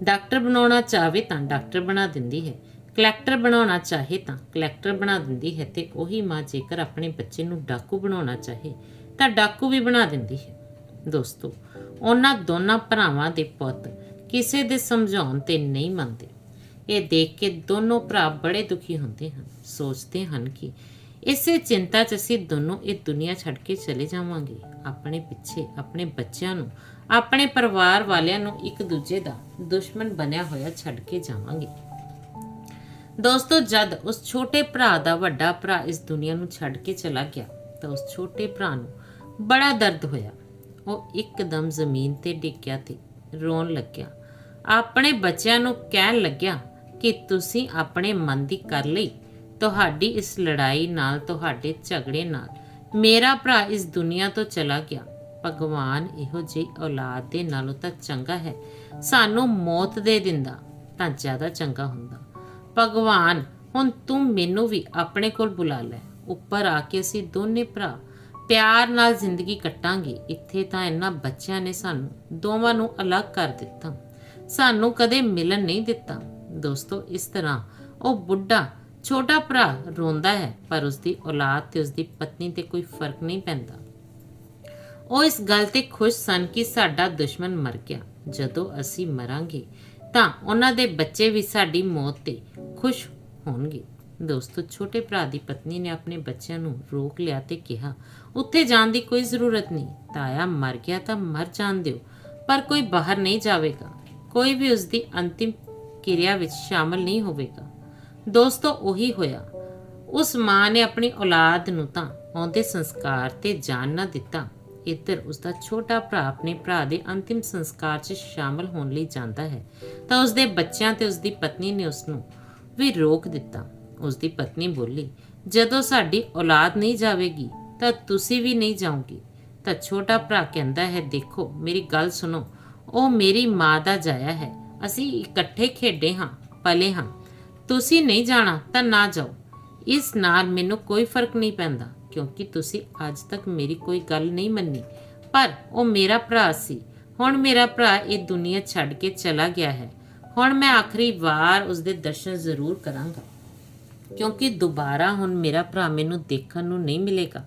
ਡਾਕਟਰ ਬਣਾਉਣਾ ਚਾਹਵੇ ਤਾਂ ਡਾਕਟਰ ਬਣਾ ਦਿੰਦੀ ਹੈ। ਕਲੈਕਟਰ ਬਣਾਉਣਾ ਚਾਹੇ ਤਾਂ ਕਲੈਕਟਰ ਬਣਾ ਦਿੰਦੀ ਹੈ ਤੇ ਉਹੀ ਮਾਂ ਜੇਕਰ ਆਪਣੇ ਬੱਚੇ ਨੂੰ ਡਾਕੂ ਬਣਾਉਣਾ ਚਾਹੇ ਤਾਂ ਡਾਕੂ ਵੀ ਬਣਾ ਦਿੰਦੀ ਹੈ। ਦੋਸਤੋ, ਉਹਨਾਂ ਦੋਨਾਂ ਭਰਾਵਾਂ ਦੇ ਪੁੱਤ ਕਿਸੇ ਦੇ ਸਮਝਾਉਣ ਤੇ ਨਹੀਂ ਮੰਨਦੇ। ਇਹ ਦੇਖ ਕੇ ਦੋਨੋਂ ਭਰਾ ਬੜੇ ਦੁਖੀ ਹੁੰਦੇ ਹਨ। ਸੋਚਦੇ ਹਨ ਕਿ ਇਸੇ ਚਿੰਤਾ 'ਚ ਅਸੀਂ ਦੋਨੋਂ ਇਹ ਦੁਨੀਆ ਛੱਡ ਕੇ ਚਲੇ ਜਾਵਾਂਗੇ। ਆਪਣੇ ਪਿੱਛੇ ਆਪਣੇ ਬੱਚਿਆਂ ਨੂੰ ਆਪਣੇ ਪਰਿਵਾਰ ਵਾਲਿਆਂ ਨੂੰ ਇੱਕ ਦੂਜੇ ਦਾ ਦੁਸ਼ਮਣ ਬਣਿਆ ਹੋਇਆ ਛੱਡ ਕੇ ਜਾਵਾਂਗੇ। ਦੋਸਤੋ, ਜਦ ਉਸ ਛੋਟੇ ਭਰਾ ਦਾ ਵੱਡਾ ਭਰਾ ਇਸ ਦੁਨੀਆ ਨੂੰ ਛੱਡ ਕੇ ਚਲਾ ਗਿਆ, ਤਾਂ ਉਸ ਛੋਟੇ ਭਰਾ ਨੂੰ ਬੜਾ ਦਰਦ ਹੋਇਆ। ਉਹ ਇੱਕਦਮ ਜ਼ਮੀਨ ਤੇ ਡਿੱਗਿਆ ਤੇ ਰੋਣ ਲੱਗਿਆ। ਆਪਣੇ ਬੱਚਿਆਂ ਨੂੰ ਕਹਿਣ ਲੱਗਿਆ ਕਿ ਤੁਸੀਂ ਆਪਣੇ ਮਨ ਦੀ ਕਰ ਲਈ। ਤੁਹਾਡੀ ਇਸ ਲੜਾਈ ਨਾਲ, ਤੁਹਾਡੇ ਝਗੜੇ ਨਾਲ ਮੇਰਾ ਭਰਾ ਇਸ ਦੁਨੀਆ ਤੋਂ ਚਲਾ ਗਿਆ। ਭਗਵਾਨ ਇਹੋ ਜਿਹੀ ਔਲਾਦ ਦੇ ਨਾਲੋਂ ਤਾਂ ਚੰਗਾ ਹੈ। ਸਾਨੂੰ ਮੌਤ ਦੇ ਦਿੰਦਾ ਤਾਂ ਜ਼ਿਆਦਾ ਚੰਗਾ ਹੁੰਦਾ। ਭਗਵਾਨ, ਹੁਣ ਤੂੰ ਮੈਨੂੰ ਵੀ ਆਪਣੇ ਕੋਲ ਬੁਲਾ ਲੈ। ਉੱਪਰ ਆ ਕੇ ਅਸੀਂ ਦੋਨੇ ਭਰਾ ਪਿਆਰ ਨਾਲ ਜ਼ਿੰਦਗੀ ਕੱਟਾਂਗੇ। ਇੱਥੇ ਤਾਂ ਇਹਨਾਂ ਬੱਚਿਆਂ ਨੇ ਸਾਨੂੰ ਦੋਵਾਂ ਨੂੰ ਅਲੱਗ ਕਰ ਦਿੱਤਾ। ਸਾਨੂੰ ਕਦੇ ਮਿਲਣ ਨਹੀਂ ਦਿੱਤਾ। ਦੋਸਤੋ, ਇਸ ਤਰ੍ਹਾਂ ਉਹ ਬੁੱਢਾ ਛੋਟਾ ਭਰਾ ਰੋਂਦਾ ਹੈ, ਪਰ ਉਸਦੀ ਔਲਾਦ ਤੇ ਉਸਦੀ ਪਤਨੀ ਤੇ ਕੋਈ ਫ਼ਰਕ ਨਹੀਂ ਪੈਂਦਾ। ਉਹ ਇਸ ਗੱਲ ਤੇ ਖੁਸ਼ ਸਨ ਕਿ ਸਾਡਾ ਦੁਸ਼ਮਣ ਮਰ ਗਿਆ। ਜਦੋਂ ਅਸੀਂ ਮਰਾਂਗੇ, ਤਾਂ ਉਹਨਾਂ ਦੇ ਬੱਚੇ ਵੀ ਸਾਡੀ ਮੌਤ ਤੇ ਖੁਸ਼ ਹੋਣਗੇ। ਦੋਸਤੋ, ਛੋਟੇ ਭਰਾ ਦੀ ਪਤਨੀ ਨੇ ਆਪਣੇ ਬੱਚਿਆਂ ਨੂੰ ਰੋਕ ਲਿਆ ਤੇ ਕਿਹਾ, ਉੱਥੇ ਜਾਣ ਦੀ ਕੋਈ ਜ਼ਰੂਰਤ ਨਹੀਂ। ਤਾਇਆ ਮਰ ਗਿਆ ਤਾਂ ਮਰ ਜਾਣ ਦਿਓ, ਪਰ ਕੋਈ ਬਾਹਰ ਨਹੀਂ ਜਾਵੇਗਾ। ਕੋਈ ਵੀ ਉਸ ਦੀ ਅੰਤਿਮ ਕਿਰਿਆ ਵਿੱਚ ਸ਼ਾਮਲ ਨਹੀਂ ਹੋਵੇਗਾ। ਦੋਸਤੋ, ਉਹੀ ਹੋਇਆ। ਉਸ ਮਾਂ ਨੇ ਆਪਣੀ ਔਲਾਦ ਨੂੰ ਤਾਂ ਆਉਂਦੇ ਸੰਸਕਾਰ ਤੇ ਜਾਣ ਨਾ ਦਿੱਤਾ। ਇੱਧਰ ਉਸ ਦਾ ਛੋਟਾ ਭਰਾ ਆਪਣੇ ਭਰਾ ਦੇ ਅੰਤਿਮ ਸੰਸਕਾਰ 'ਚ ਸ਼ਾਮਲ ਹੋਣ ਲਈ ਜਾਂਦਾ ਹੈ, ਤਾਂ ਉਸ ਦੇ ਬੱਚਿਆਂ ਤੇ ਉਸ ਦੀ ਪਤਨੀ ਨੇ ਉਸ ਨੂੰ ਵੀ ਰੋਕ ਦਿੱਤਾ। ਉਸ ਦੀ ਪਤਨੀ ਬੋਲੀ, ਜਦੋਂ ਸਾਡੀ ਔਲਾਦ ਨਹੀਂ ਜਾਵੇਗੀ, ਤਾਂ ਤੁਸੀਂ ਵੀ ਨਹੀਂ ਜਾਓਗੇ। ਤਾਂ ਛੋਟਾ ਭਰਾ ਕਹਿੰਦਾ ਹੈ, ਦੇਖੋ, ਮੇਰੀ ਗੱਲ ਸੁਣੋ, ਉਹ ਮੇਰੀ ਮਾਂ ਦਾ ਜਾਇਆ ਹੈ। ਅਸੀਂ ਇਕੱਠੇ ਖੇਡੇ ਹਾਂ, ਪਲੇ ਹਾਂ। ਤੁਸੀਂ ਨਹੀਂ ਜਾਣਾ, ਤਾਂ ਨਾ ਜਾਓ। ਇਸ ਨਾਲ ਮੈਨੂੰ ਕੋਈ ਫ਼ਰਕ ਨਹੀਂ ਪੈਂਦਾ। ਕਿਉਂਕਿ ਤੁਸੀਂ ਅੱਜ ਤੱਕ ਮੇਰੀ ਕੋਈ ਗੱਲ ਨਹੀਂ ਮੰਨੀ। ਪਰ ਉਹ ਮੇਰਾ ਭਰਾ ਸੀ। ਹੁਣ ਮੇਰਾ ਭਰਾ ਇਹ ਦੁਨੀਆ ਛੱਡ ਕੇ ਚਲਾ ਗਿਆ ਹੈ। ਹੁਣ ਮੈਂ ਆਖਰੀ ਵਾਰ ਉਸ ਦੇ ਦਰਸ਼ਨ ਜ਼ਰੂਰ ਕਰਾਂਗਾ। ਕਿਉਂਕਿ ਦੁਬਾਰਾ ਹੁਣ ਮੇਰਾ ਭਰਾ ਮੈਨੂੰ ਦੇਖਣ ਨੂੰ ਨਹੀਂ ਮਿਲੇਗਾ।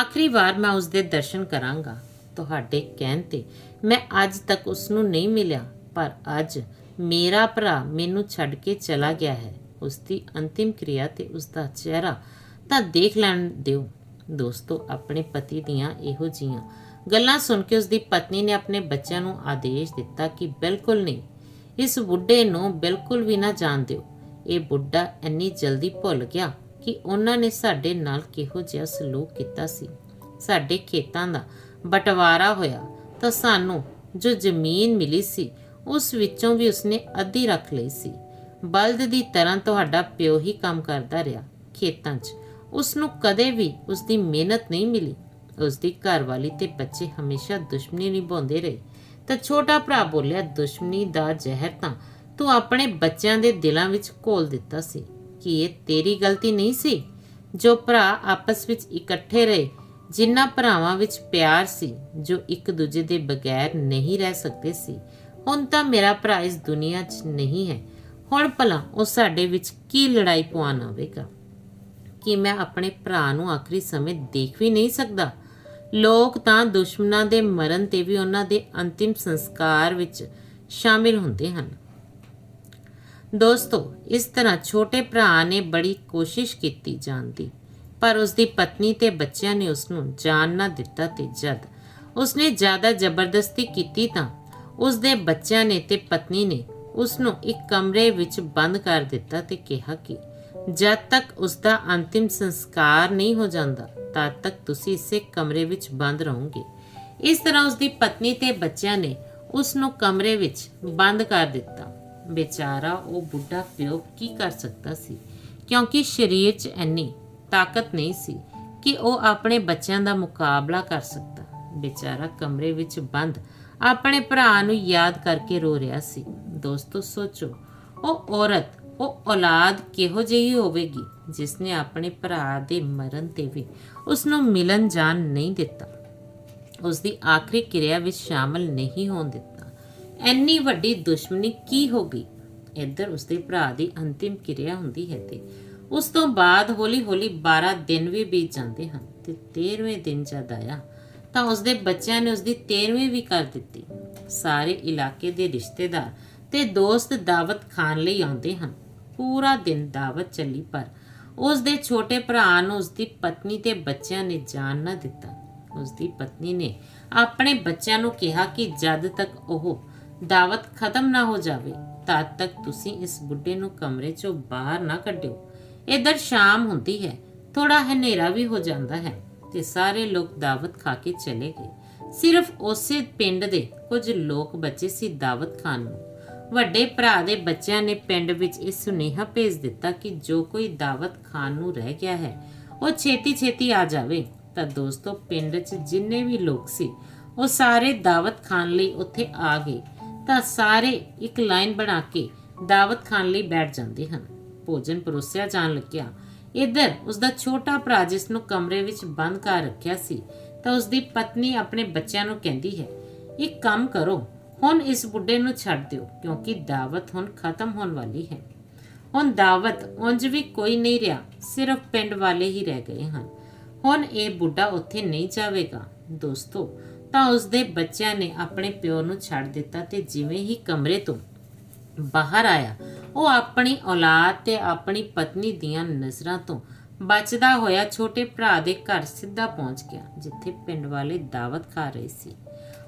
ਆਖਰੀ ਵਾਰ ਮੈਂ ਉਸ ਦੇ ਦਰਸ਼ਨ ਕਰਾਂਗਾ। ਤੁਹਾਡੇ ਕਹਿਣ ਤੇ ਮੈਂ ਅੱਜ ਤੱਕ ਉਸ ਨੂੰ ਨਹੀਂ ਮਿਲਿਆ। ਪਰ ਅੱਜ ਮੇਰਾ ਭਰਾ ਮੈਨੂੰ ਛੱਡ ਕੇ ਚਲਾ ਗਿਆ ਹੈ। ਉਸ ਦੀ ਅੰਤਿਮ ਕਿਰਿਆ ਤੇ ਉਸ ਦਾ ਚਿਹਰਾ ਤਾਂ ਦੇਖ ਲੈਣ ਦਿਓ ਦੋਸਤੋ, ਆਪਣੇ ਪਤੀ ਦੀਆਂ ਇਹੋ ਜੀਆਂ ਗੱਲਾਂ ਸੁਣ ਕੇ ਉਸ ਦੀ ਪਤਨੀ ਨੇ ਆਪਣੇ ਬੱਚਿਆਂ ਨੂੰ ਆਦੇਸ਼ ਦਿੱਤਾ ਕਿ ਬਿਲਕੁਲ ਨਹੀਂ, ਇਸ ਬੁੱਢੇ ਨੂੰ ਬਿਲਕੁਲ ਵੀ ਨਾ ਜਾਣ ਦਿਓ। ਇਹ ਬੁੱਢਾ ਇੰਨੀ ਜਲਦੀ ਭੁੱਲ ਗਿਆ ਕਿ ਉਹਨਾਂ ਨੇ ਸਾਡੇ ਨਾਲ ਕਿਹੋ ਜਿਹਾ ਸਲੂਕ ਕੀਤਾ ਸੀ। ਸਾਡੇ ਖੇਤਾਂ ਦਾ ਬਟਵਾਰਾ ਹੋਇਆ ਤਾਂ ਸਾਨੂੰ ਜੋ ਜ਼ਮੀਨ ਮਿਲੀ ਸੀ, ਉਸ ਵਿੱਚੋਂ ਵੀ ਉਸਨੇ ਅੱਧੀ ਰੱਖ ਲਈ ਸੀ। ਬਲਦ ਦੀ ਤਰ੍ਹਾਂ ਤੁਹਾਡਾ ਪਿਓ ਹੀ ਕੰਮ ਕਰਦਾ ਰਿਹਾ ਖੇਤਾਂ 'ਚ। ਉਸ ਨੂੰ ਕਦੇ ਵੀ ਉਸ ਦੀ ਮਿਹਨਤ ਨਹੀਂ ਮਿਲੀ। ਉਸ ਦੀ ਘਰਵਾਲੀ ਤੇ ਬੱਚੇ ਹਮੇਸ਼ਾ ਦੁਸ਼ਮਣੀ ਨਿਭਾਉਂਦੇ ਰਹੇ। ਤਾਂ ਛੋਟਾ ਭਰਾ ਬੋਲਿਆ, ਦੁਸ਼ਮਣੀ ਦਾ ਜ਼ਹਿਰ ਤਾਂ ਤੂੰ ਆਪਣੇ ਬੱਚਿਆਂ ਦੇ ਦਿਲਾਂ ਵਿੱਚ ਘੋਲ ਦਿੱਤਾ ਸੀ। ਕਿ ਇਹ ਤੇਰੀ ਗਲਤੀ ਨਹੀਂ ਸੀ? ਜੋ ਭਰਾ ਆਪਸ ਵਿੱਚ ਇਕੱਠੇ ਰਹੇ, ਜਿਨ੍ਹਾਂ ਭਰਾਵਾਂ ਵਿੱਚ ਪਿਆਰ ਸੀ, ਜੋ ਇੱਕ ਦੂਜੇ ਦੇ ਬਗੈਰ ਨਹੀਂ ਰਹਿ ਸਕਦੇ ਸੀ। ਹੁਣ ਤਾਂ ਮੇਰਾ ਭਰਾ ਇਸ ਦੁਨੀਆ 'ਚ ਨਹੀਂ ਹੈ। ਹੁਣ ਭਲਾ ਉਹ ਸਾਡੇ ਵਿੱਚ ਕੀ ਲੜਾਈ ਪਵਾਉਣ ਆਵੇਗਾ? ਕਿ ਮੈਂ ਆਪਣੇ ਭਰਾ ਨੂੰ ਆਖਰੀ ਸਮੇਂ ਦੇਖ ਵੀ ਨਹੀਂ ਸਕਦਾ। ਲੋਕ ਤਾਂ ਦੁਸ਼ਮਣਾਂ ਦੇ ਮਰਨ ਤੇ ਵੀ ਉਹਨਾਂ ਦੇ ਅੰਤਿਮ ਸੰਸਕਾਰ ਵਿੱਚ ਸ਼ਾਮਿਲ ਹੁੰਦੇ ਹਨ। ਦੋਸਤੋ, ਇਸ ਤਰ੍ਹਾਂ ਛੋਟੇ ਭਰਾ ਨੇ ਬੜੀ ਕੋਸ਼ਿਸ਼ ਕੀਤੀ ਜਾਣ ਦੀ, ਪਰ ਉਸ ਦੀ ਪਤਨੀ ਤੇ ਬੱਚਿਆਂ ਨੇ ਉਸ ਨੂੰ ਜਾਣ ਨਾ ਦਿੱਤਾ ਤੇ ਜਦ ਉਸਨੇ ਜ਼ਿਆਦਾ ਜ਼ਬਰਦਸਤੀ ਕੀਤੀ ਤਾਂ ਉਸ ਦੇ ਬੱਚਿਆਂ ਨੇ ਤੇ ਪਤਨੀ ਨੇ ਉਸ ਨੂੰ ਇੱਕ ਕਮਰੇ ਵਿੱਚ ਬੰਦ ਕਰ ਦਿੱਤਾ ਤੇ ਕਿਹਾ ਕਿ ਜਦ ਤੱਕ ਉਸ ਦਾ ਅੰਤਿਮ ਸੰਸਕਾਰ ਨਹੀਂ ਹੋ ਜਾਂਦਾ, ਤਦ ਤੱਕ ਤੁਸੀਂ ਇਸੇ ਕਮਰੇ ਵਿੱਚ ਬੰਦ ਰਹੋਗੇ। ਇਸ ਤਰ੍ਹਾਂ ਉਸ ਦੀ ਪਤਨੀ ਤੇ ਬੱਚਿਆਂ ਨੇ ਉਸ ਨੂੰ ਕਮਰੇ ਵਿੱਚ ਬੰਦ ਕਰ ਦਿੱਤਾ। ਵਿਚਾਰਾ ਉਹ ਬੁੱਢਾ ਪਿਓ ਕੀ ਕਰ ਸਕਦਾ ਸੀ? ਕਿਉਂਕਿ ਸਰੀਰ 'ਚ ਇੰਨੀ ਤਾਕਤ ਨਹੀਂ ਸੀ ਕਿ ਉਹ ਆਪਣੇ ਬੱਚਿਆਂ ਦਾ ਮੁਕਾਬਲਾ ਕਰ ਸਕਦਾ। ਵਿਚਾਰਾ ਕਮਰੇ ਵਿੱਚ ਬੰਦ ਆਪਣੇ ਭਰਾ ਨੂੰ ਯਾਦ ਕਰਕੇ ਰੋ ਰਿਹਾ ਸੀ। ਦੋਸਤੋ, ਸੋਚੋ, ਉਹ ਔਰਤ ਉਹ ਔਲਾਦ ਕਿਹੋ ਜਿਹੀ ਹੋਵੇਗੀ ਜਿਸ ਨੇ ਆਪਣੇ ਭਰਾ ਦੇ ਮਰਨ ਤੇ ਵੀ ਉਸ ਨੂੰ ਮਿਲਣ ਜਾਣ ਨਹੀਂ ਦਿੱਤਾ? ਉਸ ਦੀ ਆਖਰੀ ਕਿਰਿਆ ਵਿੱਚ ਸ਼ਾਮਲ ਨਹੀਂ ਹੋਣ ਦਿੱਤਾ। ਐਨੀ ਵੱਡੀ ਦੁਸ਼ਮਣੀ ਕੀ ਹੋ ਗਈ? ਇੱਧਰ ਉਸ ਦੇ ਭਰਾ ਦੀ ਅੰਤਿਮ ਕਿਰਿਆ ਹੁੰਦੀ ਹੈ ਤੇ ਉਸ ਤੋਂ ਬਾਅਦ ਹੌਲੀ-ਹੌਲੀ 12 ਦਿਨ ਵੀ ਬੀਤ ਜਾਂਦੇ ਹਨ ਤੇ 13ਵੇਂ ਦਿਨ ਜਦ ਆਇਆ ਤਾਂ ਉਸ ਦੇ ਬੱਚਿਆਂ ਨੇ ਉਸ ਦੀ 13ਵੀਂ ਵੀ ਕਰ ਦਿੱਤੀ। ਸਾਰੇ ਇਲਾਕੇ ਦੇ ਰਿਸ਼ਤੇਦਾਰ ਤੇ ਦੋਸਤ ਦਾਵਤ ਖਾਣ ਲਈ ਆਉਂਦੇ ਹਨ। ਪੂਰਾ ਦਿਨ ਦਾਵਤ ਚੱਲੀ, ਪਰ ਉਸ ਦੇ ਛੋਟੇ ਭਰਾ ਨੂੰ ਉਸ ਦੀ ਪਤਨੀ ਤੇ ਬੱਚਿਆਂ ਨੇ ਜਾਣ ਨਾ ਦਿੱਤਾ। ਉਸ ਦੀ ਪਤਨੀ ਨੇ ਆਪਣੇ ਬੱਚਿਆਂ ਨੂੰ ਕਿਹਾ ਕਿ ਜਦ ਤੱਕ ਉਹ ਦਾਵਤ ਖਤਮ ਨਾ ਹੋ ਜਾਵੇ, ਤਦ ਤੱਕ ਤੁਸੀਂ ਇਸ ਬੁੱਢੇ ਨੂੰ ਕਮਰੇ 'ਚੋਂ ਬਾਹਰ ਨਾ ਕੱਢਿਓ। ਇਧਰ ਸ਼ਾਮ ਹੁੰਦੀ ਹੈ ਥੋੜਾ ਹਨੇਰਾ ਵੀ ਹੋ ਜਾਂਦਾ ਹੈ ਤੇ ਸਾਰੇ ਲੋਕ ਦਾਵਤ ਖਾ ਕੇ ਚਲੇ ਗਏ। ਸਿਰਫ ਉਸੇ ਪਿੰਡ ਦੇ ਕੁਝ ਲੋਕ ਬਚੇ ਸੀ ਦਾਵਤ ਖਾਨ ਨੂੰ। ਵੱਡੇ ਭਰਾ ਦੇ ਬੱਚਿਆਂ ਨੇ ਪਿੰਡ ਵਿੱਚ ਇਹ ਸੁਨੇਹਾ ਭੇਜ ਦਿੱਤਾ ਕਿ ਜੋ ਕੋਈ ਦਾਵਤ ਖਾਣ ਨੂੰ ਰਹਿ ਗਿਆ ਹੈ, ਉਹ ਛੇਤੀ ਛੇਤੀ ਆ ਜਾਵੇ। ਤਾਂ ਦੋਸਤੋ, ਪਿੰਡ 'ਚ ਜਿੰਨੇ ਵੀ ਲੋਕ ਸੀ, ਉਹ ਸਾਰੇ ਦਾਵਤ ਖਾਣ ਲਈ ਉੱਥੇ ਆ ਗਏ। ਤਾਂ ਸਾਰੇ ਇੱਕ ਲਾਈਨ ਬਣਾ ਕੇ ਦਾਵਤ ਖਾਣ ਲਈ ਬੈਠ ਜਾਂਦੇ ਹਨ। ਭੋਜਨ ਪਰੋਸਿਆ ਜਾਣ ਲੱਗਿਆ। ਇੱਧਰ ਉਸ ਦਾ ਛੋਟਾ ਭਰਾ ਜਿਸ ਨੂੰ ਕਮਰੇ ਵਿੱਚ ਬੰਦ ਕਰ ਰੱਖਿਆ ਸੀ, ਤਾਂ ਉਸ ਦੀ ਪਤਨੀ ਆਪਣੇ ਬੱਚਿਆਂ ਨੂੰ ਕਹਿੰਦੀ ਹੈ, ਇੱਕ ਕੰਮ ਕਰੋ ਹੁਣ ਇਸ ਬੁੱਢੇ ਨੂੰ ਛੱਡ ਦਿਓ, ਕਿਉਂਕਿ ਦਾਵਤ ਹੁਣ ਖਤਮ ਹੋਣ ਵਾਲੀ ਹੈ। ਹੁਣ ਦਾਵਤ ਉਂਝ ਵੀ ਕੋਈ ਨਹੀਂ ਰਿਹਾ, ਸਿਰਫ ਪਿੰਡ ਵਾਲੇ ਹੀ ਰਹਿ ਗਏ ਹਨ। ਹੁਣ ਇਹ ਬੁੱਢਾ ਉੱਥੇ ਨਹੀਂ ਜਾਵੇਗਾ। ਦੋਸਤੋ, ਤਾਂ ਉਸ ਦੇ ਬੱਚਿਆਂ ਨੇ ਆਪਣੇ ਪਿਓ ਨੂੰ ਛੱਡ ਦਿੱਤਾ ਤੇ ਜਿਵੇਂ ਹੀ ਕਮਰੇ ਤੋਂ ਬਾਹਰ ਆਇਆ, ਉਹ ਆਪਣੀ ਔਲਾਦ ਤੇ ਆਪਣੀ ਪਤਨੀ ਦੀਆਂ ਨਜ਼ਰਾਂ ਤੋਂ ਬਚਦਾ ਹੋਇਆ ਛੋਟੇ ਭਰਾ ਦੇ ਘਰ ਸਿੱਧਾ ਪਹੁੰਚ ਗਿਆ, ਜਿੱਥੇ ਪਿੰਡ ਵਾਲੇ ਦਾਵਤ ਖਾ ਰਹੇ ਸੀ।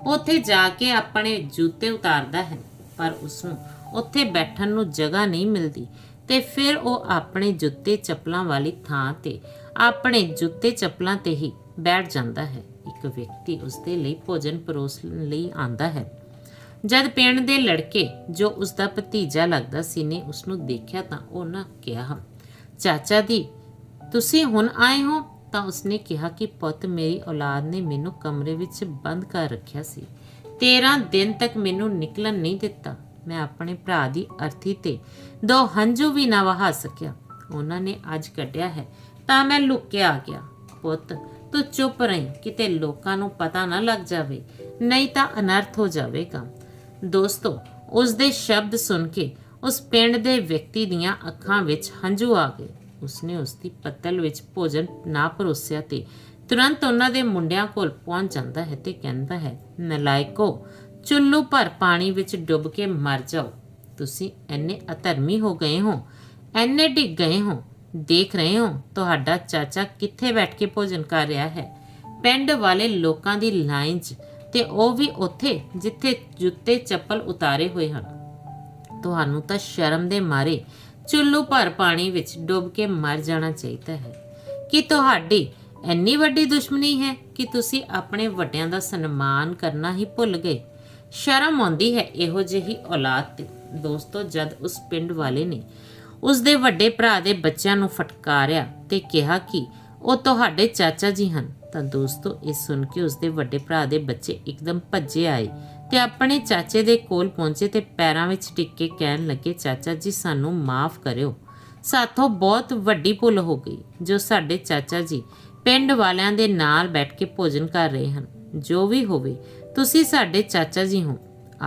ਉੱਥੇ ਜਾ ਕੇ ਆਪਣੇ ਜੁੱਤੇ ਉਤਾਰਦਾ ਹੈ, ਪਰ ਉਸ ਨੂੰ ਉੱਥੇ ਬੈਠਣ ਨੂੰ ਜਗ੍ਹਾ ਨਹੀਂ ਮਿਲਦੀ। ਤੇ ਫਿਰ ਉਹ ਆਪਣੇ ਜੁੱਤੇ ਚੱਪਲਾਂ ਵਾਲੀ ਥਾਂ ਤੇ, ਆਪਣੇ ਜੁੱਤੇ ਚੱਪਲਾਂ ਤੇ ਹੀ ਬੈਠ ਜਾਂਦਾ ਹੈ। ਇੱਕ ਵਿਅਕਤੀ ਉਸ ਦੇ ਲਈ ਭੋਜਨ ਪਰੋਸਣ ਲਈ ਆਂਦਾ ਹੈ। ਜਦ ਪਿੰਡ ਦੇ ਲੜਕੇ ਜੋ ਉਸ ਦਾ ਭਤੀਜਾ ਲੱਗਦਾ ਸੀ ਨੇ ਉਸ ਨੂੰ ਦੇਖਿਆ ਤਾਂ ਉਹਨਾਂ ਕਿਹਾ, ਚਾਚਾ ਦੀ ਤੁਸੀਂ ਹੁਣ ਆਏ ਹੋ? ਤਾਂ ਉਸਨੇ ਕਿਹਾ ਕਿ ਪੁੱਤ, ਮੇਰੀ ਔਲਾਦ ਨੇ ਮੈਨੂੰ ਕਮਰੇ ਵਿੱਚ ਬੰਦ ਕਰ ਰੱਖਿਆ ਸੀ। 13 ਦਿਨ ਤੱਕ ਮੈਨੂੰ ਨਿਕਲਣ ਨਹੀਂ ਦਿੱਤਾ। ਮੈਂ ਆਪਣੇ ਭਰਾ ਦੀ ਅਰਥੀ ਤੇ ਦੋ ਹੰਝੂ ਵੀ ਨਾ ਵਹਾ ਸਕਿਆ। ਉਹਨਾਂ ਨੇ ਅੱਜ ਕੱਢਿਆ ਹੈ, ਤਾਂ ਮੈਂ ਲੁੱਕ ਕੇ ਆ ਗਿਆ। ਪੁੱਤ, ਤੂੰ ਚੁੱਪ ਰਹੀ, ਕਿਤੇ ਲੋਕਾਂ ਨੂੰ ਪਤਾ ਨਾ ਲੱਗ ਜਾਵੇ। ਨਹੀਂ ਤਾਂ ਅਨਰਥ ਹੋ ਜਾਵੇਗਾ। ਦੋਸਤੋ ਉਸ ਦੇ ਸ਼ਬਦ ਸੁਣ ਕੇ ਉਸ ਪਿੰਡ ਦੇ ਵਿਅਕਤੀ ਦੀਆਂ ਅੱਖਾਂ ਵਿੱਚ ਹੰਝੂ ਆ ਗਏ। ਉਸਨੇ ਉਸਦੀ ਪੱਤਲ ਵਿੱਚ ਭੋਜਨ ਨਾ ਪਰੋਸਿਆ ਤੇ ਤੁਰੰਤ ਉਹਨਾਂ ਦੇ ਮੁੰਡਿਆਂ ਕੋਲ ਪਹੁੰਚ ਜਾਂਦਾ ਹੈ ਤੇ ਕਹਿੰਦਾ ਹੈ, ਨਲਾਇਕੋ ਚੁੱਲੂ ਭਰ ਪਾਣੀ ਵਿੱਚ ਡੁੱਬ ਕੇ ਮਰ ਜਾਓ। ਤੁਸੀਂ ਐਨੇ ਅਧਰਮੀ ਹੋ ਗਏ ਹੋ ਐਨੇ ਡਿੱਗ ਗਏ ਹੋ, ਦੇਖ ਰਹੇ ਹੋ, ਤੁਹਾਡਾ ਚਾਚਾ ਕਿੱਥੇ ਬੈਠ ਕੇ ਭੋਜਨ ਕਰ ਰਿਹਾ ਹੈ? ਪਿੰਡ ਵਾਲੇ ਲੋਕਾਂ ਦੀ ਲਾਈਨ 'ਚ ਤੇ ਉਹ ਵੀ ਉੱਥੇ ਜਿੱਥੇ ਜੁੱਤੇ ਚੱਪਲ ਉਤਾਰੇ ਹੋਏ ਹਨ। ਤੁਹਾਨੂੰ ਤਾਂ ਸ਼ਰਮ ਦੇ ਮਾਰੇ ਚੁੱਲੂ ਭਰ ਪਾਣੀ ਵਿੱਚ ਡੁੱਬ ਕੇ ਮਰ ਜਾਣਾ ਚਾਹੀਦਾ ਹੈ। ਕਿ ਤੁਹਾਡੀ ਇੰਨੀ ਵੱਡੀ ਦੁਸ਼ਮਣੀ ਹੈ ਕਿ ਤੁਸੀਂ ਆਪਣੇ ਵੱਡਿਆਂ ਦਾ ਸਨਮਾਨ ਕਰਨਾ ਹੀ ਭੁੱਲ ਗਏ? ਸ਼ਰਮ ਆਉਂਦੀ ਹੈ ਇਹੋ ਜਿਹੀ ਔਲਾਦ ਤੇ ਦੋਸਤੋ, ਜਦ ਉਸ ਪਿੰਡ ਵਾਲੇ ਨੇ ਉਸ ਦੇ ਵੱਡੇ ਭਰਾ ਦੇ ਬੱਚਿਆਂ ਨੂੰ ਫਟਕਾਰਿਆ ਤੇ ਕਿਹਾ ਕਿ ਉਹ ਤੁਹਾਡੇ ਚਾਚਾ ਜੀ ਹਨ, ਤਾਂ ਦੋਸਤੋ, ਇਹ ਸੁਣ ਕੇ ਉਸ ਦੇ ਵੱਡੇ ਭਰਾ ਦੇ ਬੱਚੇ ਇੱਕਦਮ ਭੱਜੇ ਆਏ ਤੇ ਆਪਣੇ ਚਾਚੇ ਦੇ ਕੋਲ ਪਹੁੰਚੇ ਤੇ ਪੈਰਾਂ ਵਿੱਚ ਟਿਕ ਕੇ ਕਹਿਣ ਲੱਗੇ, ਚਾਚਾ ਜੀ, ਸਾਨੂੰ ਮਾਫ ਕਰਿਓ। ਸਾਥੋਂ ਬਹੁਤ ਵੱਡੀ ਭੁੱਲ ਹੋ ਗਈ, ਜੋ ਸਾਡੇ ਚਾਚਾ ਜੀ ਪਿੰਡ ਵਾਲਿਆਂ ਦੇ ਨਾਲ ਬੈਠ ਕੇ ਭੋਜਨ ਕਰ ਰਹੇ ਹਨ। ਜੋ ਵੀ ਹੋਵੇ, ਤੁਸੀਂ ਸਾਡੇ ਚਾਚਾ ਜੀ ਹੋ।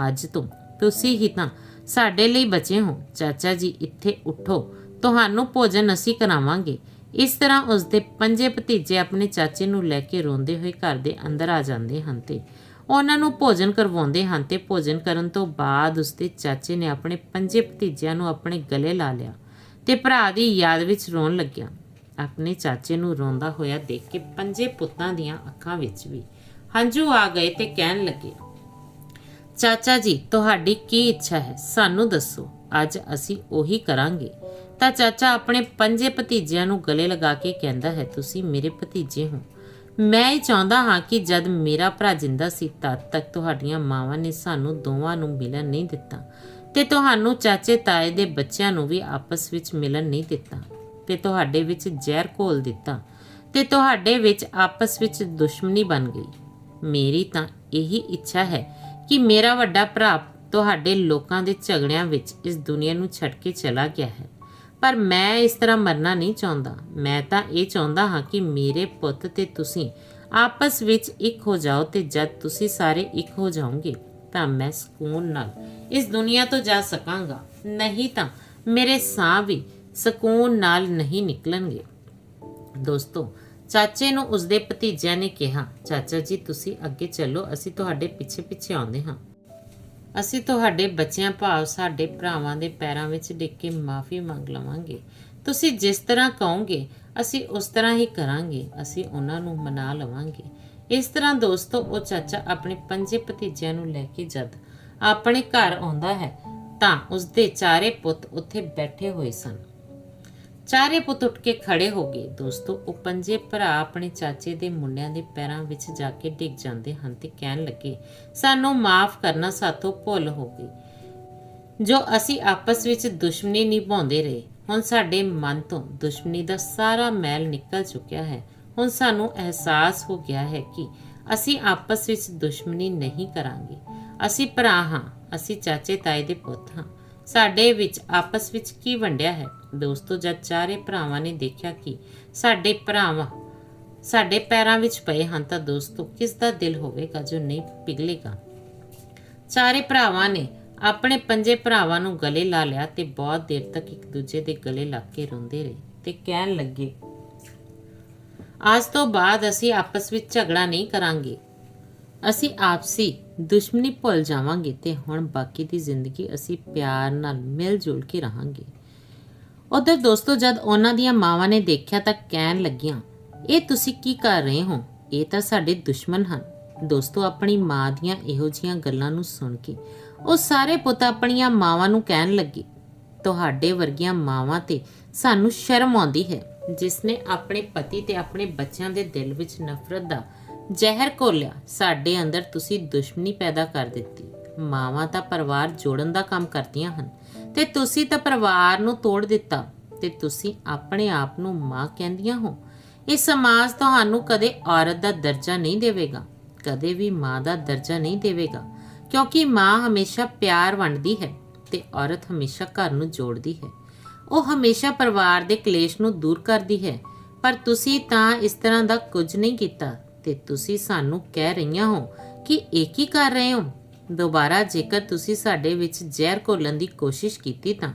ਅੱਜ ਤੋਂ ਤੁਸੀਂ ਹੀ ਤਾਂ ਸਾਡੇ ਲਈ ਬਚੇ ਹੋ। ਚਾਚਾ ਜੀ, ਇੱਥੇ ਉਠੋ। ਤੁਹਾਨੂੰ ਭੋਜਨ ਅਸੀਂ ਕਰਾਵਾਂਗੇ। ਇਸ ਤਰ੍ਹਾਂ ਉਸ ਦੇ ਪੰਜੇ ਭਤੀਜੇ ਆਪਣੇ ਚਾਚੇ ਨੂੰ ਲੈ ਕੇ ਰੋਂਦੇ ਹੋਏ ਘਰ ਦੇ ਅੰਦਰ ਆ ਜਾਂਦੇ ਹਨ ਤੇ ਉਹਨਾਂ ਨੂੰ ਭੋਜਨ ਕਰਵਾਉਂਦੇ ਹਨ ਤੇ ਭੋਜਨ ਕਰਨ ਤੋਂ ਬਾਅਦ ਉਸਦੇ ਚਾਚੇ ਨੇ ਆਪਣੇ ਪੰਜੇ ਭਤੀਜਿਆਂ ਨੂੰ ਆਪਣੇ ਗਲੇ ਲਾ ਲਿਆ ਤੇ ਭਰਾ ਦੀ ਯਾਦ ਵਿੱਚ ਰੋਣ ਲੱਗਿਆ। ਆਪਣੇ ਚਾਚੇ ਨੂੰ ਰੋਂਦਾ ਹੋਇਆ ਦੇਖ ਕੇ ਪੰਜੇ ਪੁੱਤਾਂ ਦੀਆਂ ਅੱਖਾਂ ਵਿੱਚ ਵੀ ਹੰਝੂ ਆ ਗਏ ਤੇ ਕਹਿਣ ਲੱਗੇ, ਚਾਚਾ ਜੀ, ਤੁਹਾਡੀ ਕੀ ਇੱਛਾ ਹੈ? ਸਾਨੂੰ ਦੱਸੋ, ਅੱਜ ਅਸੀਂ ਉਹੀ ਕਰਾਂਗੇ। ਤਾਂ ਚਾਚਾ ਆਪਣੇ ਪੰਜੇ ਭਤੀਜਿਆਂ ਨੂੰ ਗਲੇ ਲਗਾ ਕੇ ਕਹਿੰਦਾ ਹੈ, ਤੁਸੀਂ ਮੇਰੇ ਭਤੀਜੇ ਹੋ। ਮੈਂ ਇਹ ਚਾਹੁੰਦਾ ਹਾਂ ਕਿ ਜਦ ਮੇਰਾ ਭਰਾ ਜਿੰਦਾ ਸੀ, ਤਦ ਤੱਕ ਤੁਹਾਡੀਆਂ ਮਾਵਾਂ ਨੇ ਸਾਨੂੰ ਦੋਵਾਂ ਨੂੰ ਮਿਲਣ ਨਹੀਂ ਦਿੱਤਾ ਤੇ ਤੁਹਾਨੂੰ ਚਾਚੇ ਤਾਏ ਦੇ ਬੱਚਿਆਂ ਨੂੰ ਵੀ ਆਪਸ ਵਿੱਚ ਮਿਲਣ ਨਹੀਂ ਦਿੱਤਾ ਤੇ ਤੁਹਾਡੇ ਵਿੱਚ ਜ਼ਹਿਰ ਘੋਲ ਦਿੱਤਾ ਤੇ ਤੁਹਾਡੇ ਵਿੱਚ ਆਪਸ ਵਿੱਚ ਦੁਸ਼ਮਣੀ ਬਣ ਗਈ। ਮੇਰੀ ਤਾਂ ਇਹੀ ਇੱਛਾ ਹੈ ਕਿ ਮੇਰਾ ਵੱਡਾ ਭਰਾ ਤੁਹਾਡੇ ਲੋਕਾਂ ਦੇ ਝਗੜਿਆਂ ਵਿੱਚ ਇਸ ਦੁਨੀਆ ਨੂੰ ਛੱਡ ਕੇ ਚਲਾ ਗਿਆ ਹੈ। ਪਰ ਮੈਂ ਇਸ ਤਰ੍ਹਾਂ ਮਰਨਾ ਨਹੀਂ ਚਾਹੁੰਦਾ। ਮੈਂ ਤਾਂ ਇਹ ਚਾਹੁੰਦਾ ਹਾਂ ਕਿ ਮੇਰੇ ਪੁੱਤ ਤੇ ਤੁਸੀਂ ਆਪਸ ਵਿੱਚ ਇੱਕ ਹੋ ਜਾਓ ਤੇ ਜਦ ਤੁਸੀਂ ਸਾਰੇ ਇੱਕ ਹੋ ਜਾਓਗੇ, ਤਾਂ ਮੈਂ ਸਕੂਨ ਨਾਲ ਇਸ ਦੁਨੀਆ ਤੋਂ ਜਾ ਸਕਾਂਗਾ। ਨਹੀਂ ਤਾਂ ਮੇਰੇ ਸਾਹ ਵੀ ਸਕੂਨ ਨਾਲ ਨਹੀਂ ਨਿਕਲਣਗੇ। ਦੋਸਤੋ, ਚਾਚੇ ਨੂੰ ਉਸਦੇ ਭਤੀਜਿਆਂ ਨੇ ਕਿਹਾ, ਚਾਚਾ ਜੀ, ਤੁਸੀਂ ਅੱਗੇ ਚੱਲੋ, ਅਸੀਂ ਤੁਹਾਡੇ ਪਿੱਛੇ ਪਿੱਛੇ ਆਉਂਦੇ ਹਾਂ। ਅਸੀਂ ਤੁਹਾਡੇ ਬੱਚਿਆਂ ਭਾਵ ਸਾਡੇ ਭਰਾਵਾਂ ਦੇ ਪੈਰਾਂ ਵਿੱਚ ਡਿੱਗ ਕੇ ਮਾਫੀ ਮੰਗ ਲਵਾਂਗੇ। ਤੁਸੀਂ ਜਿਸ ਤਰ੍ਹਾਂ ਕਹੋਗੇ, ਅਸੀਂ ਉਸ ਤਰ੍ਹਾਂ ਹੀ ਕਰਾਂਗੇ। ਅਸੀਂ ਉਹਨਾਂ ਨੂੰ ਮਨਾ ਲਵਾਂਗੇ। ਇਸ ਤਰ੍ਹਾਂ ਦੋਸਤੋ, ਉਹ ਚਾਚਾ ਆਪਣੇ ਪੰਜੇ ਭਤੀਜਿਆਂ ਨੂੰ ਲੈ ਕੇ ਜਦ ਆਪਣੇ ਘਰ ਆਉਂਦਾ ਹੈ, ਤਾਂ ਉਸਦੇ ਚਾਰੇ ਪੁੱਤ ਉੱਥੇ ਬੈਠੇ ਹੋਏ ਸਨ। ਚਾਰੇ ਪੁੱਤ ਉੱਠ ਕੇ ਖੜੇ ਹੋ ਗਏ। ਦੋਸਤੋ, ਉਹ ਪੰਜੇ ਭਰਾ ਆਪਣੇ ਚਾਚੇ ਦੇ ਮੁੰਡਿਆਂ ਦੇ ਪੈਰਾਂ ਵਿੱਚ ਜਾ ਕੇ ਡਿੱਗ ਜਾਂਦੇ ਹਨ ਤੇ ਕਹਿਣ ਲੱਗੇ, ਸਾਨੂੰ ਮਾਫ ਕਰਨਾ ਸਾਥੋਂ ਭੁੱਲ ਹੋ ਗਈ। ਜੋ ਅਸੀਂ ਆਪਸ ਵਿੱਚ ਦੁਸ਼ਮਣੀ ਨਿਭਾਉਂਦੇ ਰਹੇ, ਹੁਣ ਸਾਡੇ ਮਨ ਤੋਂ ਦੁਸ਼ਮਣੀ ਦਾ ਸਾਰਾ ਮੈਲ ਨਿਕਲ ਚੁੱਕਿਆ ਹੈ। ਹੁਣ ਸਾਨੂੰ ਅਹਿਸਾਸ ਹੋ ਗਿਆ ਹੈ ਕਿ ਅਸੀਂ ਆਪਸ ਵਿੱਚ ਦੁਸ਼ਮਣੀ ਨਹੀਂ ਕਰਾਂਗੇ। ਅਸੀਂ ਭਰਾ ਹਾਂ, ਅਸੀਂ ਚਾਚੇ ਤਾਏ ਦੇ ਪੁੱਤ ਹਾਂ। ਸਾਡੇ ਵਿੱਚ, ਆਪਸ ਵਿੱਚ ਕੀ ਵੰਡਿਆ ਹੈ? ਦੋਸਤੋ, ਜਦ ਚਾਰੇ ਭਰਾਵਾਂ ਨੇ ਦੇਖਿਆ ਕਿ ਸਾਡੇ ਭਰਾਵਾਂ ਸਾਡੇ ਪੈਰਾਂ ਵਿੱਚ ਪਏ ਹਨ, ਤਾਂ ਦੋਸਤੋ ਕਿਸ ਦਾ ਦਿਲ ਹੋਵੇਗਾ ਜੋ ਨਹੀਂ ਪਿਘਲੇਗਾ? ਚਾਰੇ ਭਰਾਵਾਂ ਨੇ ਆਪਣੇ ਪੰਜੇ ਭਰਾਵਾਂ ਨੂੰ ਗਲੇ ਲਾ ਲਿਆ ਤੇ ਬਹੁਤ ਦੇਰ ਤੱਕ ਇੱਕ ਦੂਜੇ ਦੇ ਗਲੇ ਲੱਗ ਕੇ ਰੋਂਦੇ ਰਹੇ ਤੇ ਕਹਿਣ ਲੱਗੇ, ਅੱਜ ਤੋਂ ਬਾਅਦ ਅਸੀਂ ਆਪਸ ਵਿੱਚ ਝਗੜਾ ਨਹੀਂ ਕਰਾਂਗੇ। ਅਸੀਂ ਆਪਸੀ ਦੁਸ਼ਮਣੀ ਭੁੱਲ ਜਾਵਾਂਗੇ ਤੇ ਹੁਣ ਬਾਕੀ ਦੀ ਜ਼ਿੰਦਗੀ ਅਸੀਂ ਪਿਆਰ ਨਾਲ ਮਿਲ ਜੁਲ ਕੇ ਰਹਾਂਗੇ। ਉਧਰ ਦੋਸਤੋ, ਜਦ ਉਹਨਾਂ ਦੀਆਂ ਮਾਵਾਂ ਨੇ ਦੇਖਿਆ ਤਾਂ ਕਹਿਣ ਲੱਗੀਆਂ, ਇਹ ਤੁਸੀਂ ਕੀ ਕਰ ਰਹੇ ਹੋ? ਇਹ ਤਾਂ ਸਾਡੇ ਦੁਸ਼ਮਣ ਹਨ। ਦੋਸਤੋ, ਆਪਣੀ ਮਾਂ ਦੀਆਂ ਇਹੋ ਜੀਆਂ ਗੱਲਾਂ ਨੂੰ ਸੁਣ ਕੇ ਉਹ ਸਾਰੇ ਪੁੱਤ ਆਪਣੀਆਂ ਮਾਵਾਂ ਨੂੰ ਕਹਿਣ ਲੱਗੇ, ਤੁਹਾਡੇ ਵਰਗੀਆਂ ਮਾਵਾਂ ਤੇ ਸਾਨੂੰ ਸ਼ਰਮ ਆਉਂਦੀ ਹੈ, ਜਿਸ ਨੇ ਆਪਣੇ ਪਤੀ ਤੇ ਆਪਣੇ ਬੱਚਿਆਂ ਦੇ ਦਿਲ ਵਿੱਚ ਨਫ਼ਰਤ ਦਾ ਜ਼ਹਿਰ ਘੋਲਿਆ, ਸਾਡੇ ਅੰਦਰ ਤੁਸੀਂ ਦੁਸ਼ਮਣੀ ਪੈਦਾ ਕਰ ਦਿੱਤੀ। ਮਾਵਾਂ ਤਾਂ ਪਰਿਵਾਰ ਜੋੜਨ ਦਾ ਕੰਮ ਕਰਦੀਆਂ ਹਨ। ਤੇ ਤੁਸੀਂ ਤਾਂ ਪਰਿਵਾਰ ਨੂੰ ਤੋੜ ਦਿੱਤਾ। ਤੇ ਤੁਸੀਂ ਆਪਣੇ ਆਪ ਨੂੰ ਮਾਂ ਕਹਿੰਦੀਆਂ ਹੋ। ਇਹ ਸਮਾਜ ਤੁਹਾਨੂੰ ਕਦੇ ਔਰਤ ਦਾ ਦਰਜਾ ਨਹੀਂ ਦੇਵੇਗਾ। ਕਦੇ ਵੀ ਮਾਂ ਦਾ ਦਰਜਾ ਨਹੀਂ ਦੇਵੇਗਾ। ਕਿਉਂਕਿ ਮਾਂ ਹਮੇਸ਼ਾ ਪਿਆਰ ਵੰਡਦੀ ਹੈ ਤੇ ਔਰਤ ਹਮੇਸ਼ਾ ਘਰ ਨੂੰ ਜੋੜਦੀ ਹੈ। ਉਹ ਹਮੇਸ਼ਾ ਪਰਿਵਾਰ ਦੇ ਕਲੇਸ਼ ਨੂੰ ਦੂਰ ਕਰਦੀ ਹੈ। ਪਰ ਤੁਸੀਂ ਤਾਂ ਇਸ ਤਰ੍ਹਾਂ ਦਾ ਕੁਝ ਨਹੀਂ ਕੀਤਾ। ਤੇ ਤੁਸੀਂ ਸਾਨੂੰ ਕਹਿ ਰਹੀਆਂ ਹੋ ਕਿ ਇਹ ਕੀ ਕਰ ਰਹੇ ਹੋ? ਦੁਬਾਰਾ ਜੇਕਰ ਤੁਸੀਂ ਸਾਡੇ ਵਿੱਚ ਜ਼ਹਿਰ ਘੋਲਣ ਦੀ ਕੋਸ਼ਿਸ਼ ਕੀਤੀ ਤਾਂ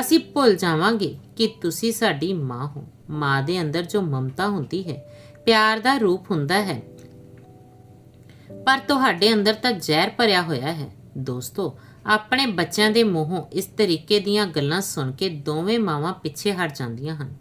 ਅਸੀਂ ਭੁੱਲ ਜਾਵਾਂਗੇ ਕਿ ਤੁਸੀਂ ਸਾਡੀ ਮਾਂ ਹੋ। ਮਾਂ ਦੇ ਅੰਦਰ ਜੋ ਮਮਤਾ ਹੁੰਦੀ ਹੈ, ਪਿਆਰ ਦਾ ਰੂਪ ਹੁੰਦਾ ਹੈ। ਪਰ ਤੁਹਾਡੇ ਅੰਦਰ ਤਾਂ ਜ਼ਹਿਰ ਭਰਿਆ ਹੋਇਆ ਹੈ। ਦੋਸਤੋ, ਆਪਣੇ ਬੱਚਿਆਂ ਦੇ ਮੂੰਹੋਂ ਇਸ ਤਰੀਕੇ ਦੀਆਂ ਗੱਲਾਂ ਸੁਣ ਕੇ ਦੋਵੇਂ ਮਾਵਾਂ ਪਿੱਛੇ ਹਟ ਜਾਂਦੀਆਂ ਹਨ।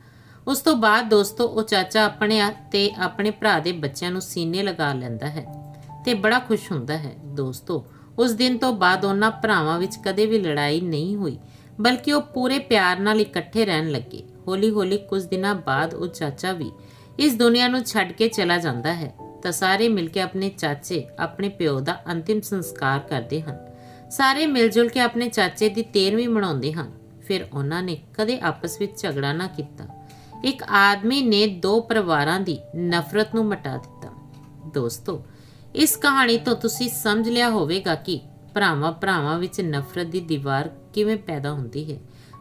ਉਸ ਤੋਂ ਬਾਅਦ ਦੋਸਤੋ, ਉਹ ਚਾਚਾ ਆਪਣੇ ਆ- ਤੇ ਆਪਣੇ ਭਰਾ ਦੇ ਬੱਚਿਆਂ ਨੂੰ ਸੀਨੇ ਲਗਾ ਲੈਂਦਾ ਹੈ ਤੇ ਬੜਾ ਖੁਸ਼ ਹੁੰਦਾ ਹੈ। ਦੋਸਤੋ, ਉਸ ਦਿਨ ਤੋਂ ਬਾਅਦ ਉਹਨਾਂ ਭਰਾਵਾਂ ਵਿੱਚ ਕਦੇ ਵੀ ਲੜਾਈ ਨਹੀਂ ਹੋਈ, ਬਲਕਿ ਉਹ ਪੂਰੇ ਪਿਆਰ ਨਾਲ ਇਕੱਠੇ ਰਹਿਣ ਲੱਗੇ। ਹੌਲੀ-ਹੌਲੀ ਕੁਝ ਦਿਨਾਂ ਬਾਅਦ ਉਹ ਚਾਚਾ ਵੀ ਇਸ ਦੁਨੀਆ ਨੂੰ ਛੱਡ ਕੇ ਚਲਾ ਜਾਂਦਾ ਹੈ ਤਾਂ ਸਾਰੇ ਮਿਲ ਕੇ ਆਪਣੇ ਚਾਚੇ, ਆਪਣੇ ਪਿਓ ਦਾ ਅੰਤਿਮ ਸੰਸਕਾਰ ਕਰਦੇ ਹਨ। ਸਾਰੇ ਮਿਲ ਜੁਲ ਕੇ ਆਪਣੇ ਚਾਚੇ ਦੀ 13ਵੀਂ ਮਨਾਉਂਦੇ ਹਨ। ਫਿਰ ਉਹਨਾਂ ਨੇ ਕਦੇ ਆਪਸ ਵਿੱਚ ਝਗੜਾ ਨਾ ਕੀਤਾ। ਇੱਕ ਆਦਮੀ ਨੇ ਦੋ ਪਰਿਵਾਰਾਂ ਦੀ ਨਫ਼ਰਤ ਨੂੰ ਮਿਟਾ ਦਿੱਤਾ। ਦੋਸਤੋ, ਇਸ ਕਹਾਣੀ ਤੋਂ ਤੁਸੀਂ ਸਮਝ ਲਿਆ ਹੋਵੇਗਾ ਕਿ ਭਰਾਵਾਂ ਭਰਾਵਾਂ ਵਿੱਚ ਨਫ਼ਰਤ ਦੀ ਦੀਵਾਰ ਕਿਵੇਂ ਪੈਦਾ ਹੁੰਦੀ ਹੈ।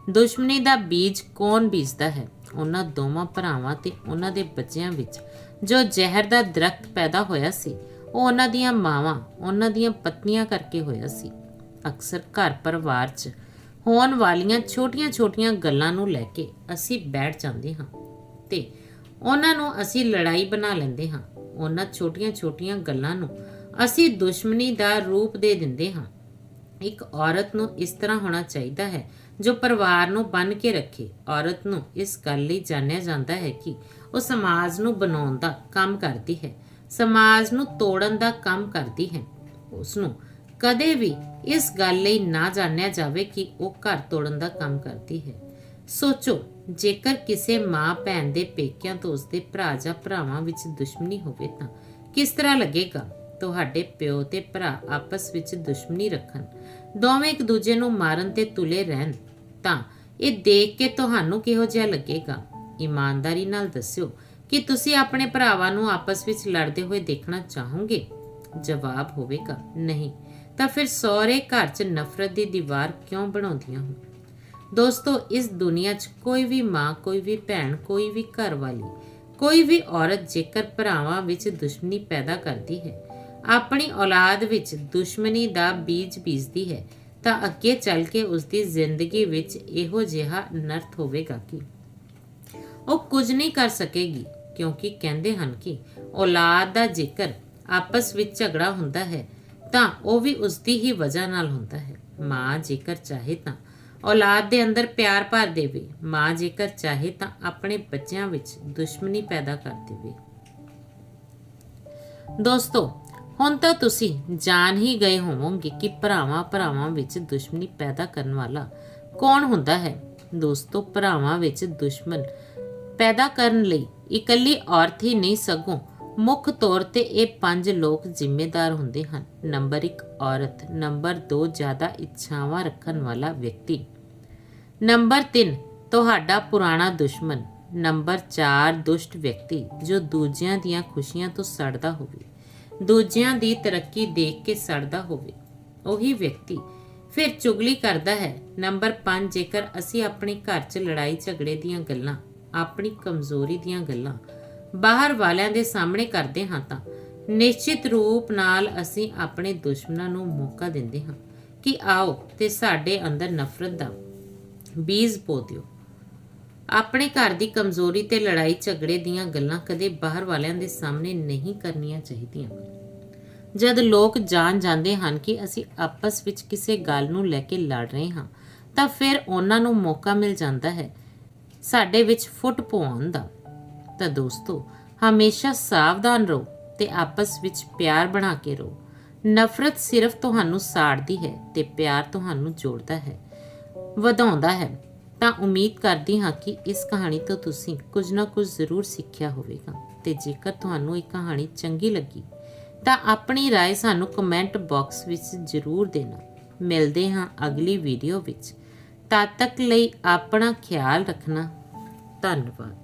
ਦੁਸ਼ਮਣੀ ਦਾ ਬੀਜ ਕੌਣ ਬੀਜਦਾ ਹੈ? ਉਹਨਾਂ ਦੋਵਾਂ ਭਰਾਵਾਂ ਤੇ ਉਹਨਾਂ ਦੇ ਬੱਚਿਆਂ ਵਿੱਚ ਜੋ ਜ਼ਹਿਰ ਦਾ ਦਰਖਤ ਪੈਦਾ ਹੋਇਆ ਸੀ, ਉਹ ਉਹਨਾਂ ਦੀਆਂ ਮਾਵਾਂ, ਉਹਨਾਂ ਦੀਆਂ ਪਤਨੀਆਂ ਕਰਕੇ ਹੋਇਆ ਸੀ। ਅਕਸਰ ਘਰ ਪਰਿਵਾਰ 'ਚ ਹੋਣ ਵਾਲੀਆਂ ਛੋਟੀਆਂ-ਛੋਟੀਆਂ ਗੱਲਾਂ ਨੂੰ ਲੈ ਕੇ ਅਸੀਂ ਬੈਠ ਜਾਂਦੇ ਹਾਂ ਤੇ ਉਹਨਾਂ ਨੂੰ ਅਸੀਂ ਲੜਾਈ ਬਣਾ ਲੈਂਦੇ ਹਾਂ। ਉਹਨਾਂ ਛੋਟੀਆਂ-ਛੋਟੀਆਂ ਗੱਲਾਂ ਨੂੰ ਅਸੀਂ ਦੁਸ਼ਮਣੀ ਦਾ ਰੂਪ ਦੇ ਦਿੰਦੇ ਹਾਂ। ਇੱਕ ਔਰਤ ਨੂੰ ਇਸ ਤਰ੍ਹਾਂ ਹੋਣਾ ਚਾਹੀਦਾ ਹੈ ਜੋ ਪਰਿਵਾਰ ਨੂੰ ਬੰਨ ਕੇ ਰੱਖੇ। ਔਰਤ ਨੂੰ ਇਸ ਗੱਲ ਲਈ ਜਾਣਿਆ ਜਾਂਦਾ ਹੈ ਕਿ ਉਹ ਸਮਾਜ ਨੂੰ ਬਣਾਉਣ ਦਾ ਕੰਮ ਕਰਦੀ ਹੈ। ਸਮਾਜ ਨੂੰ ਤੋੜਨ ਦਾ ਕੰਮ ਕਰਦੀ ਹੈ। ਉਸ ਨੂੰ ਕਦੇ ਵੀ ਇਸ ਗੱਲ ਲਈ ਨਾ ਜਾਣਿਆ ਜਾਵੇ ਕਿ ਉਹ ਘਰ ਤੋੜਨ ਦਾ ਕੰਮ ਕਰਦੀ ਹੈ। ਸੋਚੋ, ਜੇਕਰ ਕਿਸੇ ਮਾਂ ਭੈਣ ਦੇ ਪੇਕਿਆਂ ਤੋਂ ਉਸਦੇ ਭਰਾ ਜਾਂ ਭਰਾਵਾਂ ਵਿੱਚ ਦੁਸ਼ਮਣੀ ਹੋਵੇ ਤਾਂ ਕਿਸ ਤਰ੍ਹਾਂ ਲੱਗੇਗਾ? ਤੁਹਾਡੇ ਪਿਓ ਤੇ ਭਰਾ ਆਪਸ ਵਿੱਚ ਦੁਸ਼ਮਣੀ ਰੱਖਣ, ਦੋਵੇਂ ਇੱਕ ਦੂਜੇ ਨੂੰ ਮਾਰਨ ਤੇ ਤੁਲੇ ਰਹਿਣ, ਤਾਂ ਇਹ ਦੇਖ ਕੇ ਤੁਹਾਨੂੰ ਕਿਹੋ ਜਿਹਾ ਲੱਗੇਗਾ? ਇਮਾਨਦਾਰੀ ਨਾਲ ਦੱਸਿਓ ਕਿ ਤੁਸੀਂ ਆਪਣੇ ਭਰਾਵਾਂ ਨੂੰ ਆਪਸ ਵਿੱਚ ਲੜਦੇ ਹੋਏ ਦੇਖਣਾ ਚਾਹੋਗੇ। ਜਵਾਬ ਹੋਵੇਗਾ, ਨਹੀਂ ਤਾਂ ਫਿਰ ਸਹੁਰੇ ਘਰ 'ਚ ਨਫ਼ਰਤ ਦੀ ਦੀਵਾਰ ਕਿਉਂ ਬਣਾਉਂਦੀਆਂ ਹੋ ਦੋਸਤੋ, ਇਸ ਦੁਨੀਆ 'ਚ ਕੋਈ ਵੀ ਮਾਂ, ਕੋਈ ਵੀ ਭੈਣ, ਕੋਈ ਵੀ ਘਰ ਵਾਲੀ ਕੋਈ ਵੀ ਔਰਤ ਜੇਕਰ ਭਰਾਵਾਂ ਵਿੱਚ ਦੁਸ਼ਮਣੀ ਪੈਦਾ ਕਰਦੀ ਹੈ, ਆਪਣੀ ਔਲਾਦ ਵਿੱਚ ਦੁਸ਼ਮਣੀ ਦਾ ਬੀਜ ਬੀਜਦੀ ਹੈ, ਤਾਂ ਅੱਗੇ ਚੱਲ ਕੇ ਉਸ ਦੀ ਜ਼ਿੰਦਗੀ ਵਿੱਚ ਇਹੋ ਜਿਹਾ ਨਰਥ ਹੋਵੇਗਾ ਕਿ? ਉਹ ਕੁਝ ਨਹੀਂ ਕਰ ਸਕੇਗੀ, ਕਿਉਂਕਿ ਕਹਿੰਦੇ ਹਨ ਕਿ ਔਲਾਦ ਦਾ ਜ਼ਿਕਰ ਆਪਸ ਵਿੱਚ ਝਗੜਾ ਹੁੰਦਾ ਹੈ ਤਾਂ ਉਹ ਵੀ ਉਸ ਦੀ ਹੀ ਵਜ੍ਹਾ ਨਾਲ ਹੁੰਦਾ ਹੈ। ਮਾਂ ਜੇਕਰ ਚਾਹੇ ਤਾਂ ਔਲਾਦ ਦੇ ਅੰਦਰ ਪਿਆਰ ਭਰ ਦੇਵੇ। ਮਾਂ ਜੇਕਰ ਚਾਹੇ ਤਾਂ ਆਪਣੇ ਬੱਚਿਆਂ ਵਿੱਚ ਦੁਸ਼ਮਣੀ ਪੈਦਾ ਕਰ ਦੇਵੇ। ਦੋਸਤੋ, ਹੁਣ ਤਾਂ ਤੁਸੀਂ ਜਾਣ ਹੀ ਗਏ ਹੋਵੋਗੇ ਕਿ ਭਰਾਵਾਂ ਭਰਾਵਾਂ ਵਿੱਚ ਦੁਸ਼ਮਣੀ ਪੈਦਾ ਕਰਨ ਵਾਲਾ ਕੌਣ ਹੁੰਦਾ ਹੈ। ਦੋਸਤੋ, ਭਰਾਵਾਂ ਵਿੱਚ ਦੁਸ਼ਮਣ ਪੈਦਾ ਕਰਨ ਲਈ ਇਕੱਲੀ ਔਰਤ ਹੀ ਨਹੀਂ, ਸਗੋਂ ਮੁੱਖ ਤੌਰ ਤੇ ਇਹ ਪੰਜ ਲੋਕ ਜ਼ਿੰਮੇਦਾਰ ਹੁੰਦੇ ਹਨ। ਨੰਬਰ 1 ਔਰਤ, ਨੰਬਰ 2 ਜ਼ਿਆਦਾ ਇੱਛਾਵਾਂ ਰੱਖਣ ਵਾਲਾ ਵਿਅਕਤੀ। ਨੰਬਰ 3 ਤੁਹਾਡਾ ਪੁਰਾਣਾ ਦੁਸ਼ਮਣ। ਨੰਬਰ 4 ਦੁਸ਼ਟ ਵਿਅਕਤੀ, ਜੋ ਦੂਜਿਆਂ ਦੀਆਂ ਖੁਸ਼ੀਆਂ ਤੋਂ ਸੜਦਾ ਹੋਵੇ। ਦੂਜਿਆਂ ਦੀ ਤਰੱਕੀ ਦੇਖ ਕੇ ਸੜਦਾ ਹੋਵੇ। ਉਹੀ ਵਿਅਕਤੀ ਫਿਰ ਚੁਗਲੀ ਕਰਦਾ ਹੈ। ਨੰਬਰ 5 ਜੇਕਰ ਅਸੀਂ ਆਪਣੇ ਘਰ 'ਚ ਲੜਾਈ ਝਗੜੇ ਦੀਆਂ ਗੱਲਾਂ, ਆਪਣੀ ਕਮਜ਼ੋਰੀ ਦੀਆਂ ਗੱਲਾਂ ਬਾਹਰ ਵਾਲਿਆਂ ਦੇ ਸਾਹਮਣੇ ਕਰਦੇ ਹਾਂ ਤਾਂ ਨਿਸ਼ਚਿਤ ਰੂਪ ਨਾਲ ਅਸੀਂ ਆਪਣੇ ਦੁਸ਼ਮਣਾਂ ਨੂੰ ਮੌਕਾ ਦਿੰਦੇ ਹਾਂ ਕਿ ਆਓ ਤੇ ਸਾਡੇ ਅੰਦਰ ਨਫ਼ਰਤ ਦਾ ਬੀਜ ਬੋ ਦਿਓ। ਆਪਣੇ ਘਰ ਦੀ ਕਮਜ਼ੋਰੀ ਤੇ ਲੜਾਈ ਝਗੜੇ ਦੀਆਂ ਗੱਲਾਂ ਕਦੇ ਬਾਹਰ ਵਾਲਿਆਂ ਦੇ ਸਾਹਮਣੇ ਨਹੀਂ ਕਰਨੀਆਂ ਚਾਹੀਦੀਆਂ। ਜਦ ਲੋਕ ਜਾਣ ਜਾਂਦੇ ਹਨ ਕਿ ਅਸੀਂ ਆਪਸ ਵਿੱਚ ਕਿਸੇ ਗੱਲ ਨੂੰ ਲੈ ਕੇ ਲੜ ਰਹੇ ਹਾਂ, ਤਾਂ ਫਿਰ ਉਹਨਾਂ ਨੂੰ ਮੌਕਾ ਮਿਲ ਜਾਂਦਾ ਹੈ ਸਾਡੇ ਵਿੱਚ ਫੁੱਟ ਪਵਾਉਣ ਦਾ। ਤਾਂ ਦੋਸਤੋ ਹਮੇਸ਼ਾ ਸਾਵਧਾਨ ਰਹੋ ਤੇ ਆਪਸ ਵਿੱਚ ਪਿਆਰ ਬਣਾ ਕੇ ਰਹੋ ਨਫ਼ਰਤ ਸਿਰਫ ਤੁਹਾਨੂੰ ਸਾੜਦੀ ਹੈ ਤੇ ਪਿਆਰ ਤੁਹਾਨੂੰ ਜੋੜਦਾ ਹੈ ਵਧਾਉਂਦਾ ਹੈ ਤਾਂ ਉਮੀਦ ਕਰਦੀ ਹਾਂ ਕਿ ਇਸ ਕਹਾਣੀ ਤੋਂ ਤੁਸੀਂ ਕੁਝ ਨਾ ਕੁਝ ਜ਼ਰੂਰ ਸਿੱਖਿਆ ਹੋਵੇਗਾ ਤੇ ਜੇਕਰ ਤੁਹਾਨੂੰ ਇਹ ਕਹਾਣੀ ਚੰਗੀ ਲੱਗੀ ਤਾਂ ਆਪਣੀ رائے ਸਾਨੂੰ ਕਮੈਂਟ ਬਾਕਸ ਵਿੱਚ ਜ਼ਰੂਰ ਦੇਣਾ ਮਿਲਦੇ ਹਾਂ ਅਗਲੀ ਵੀਡੀਓ ਵਿੱਚ ਤਦ ਤੱਕ ਲਈ ਆਪਣਾ ਖਿਆਲ ਰੱਖਣਾ ਧੰਨਵਾਦ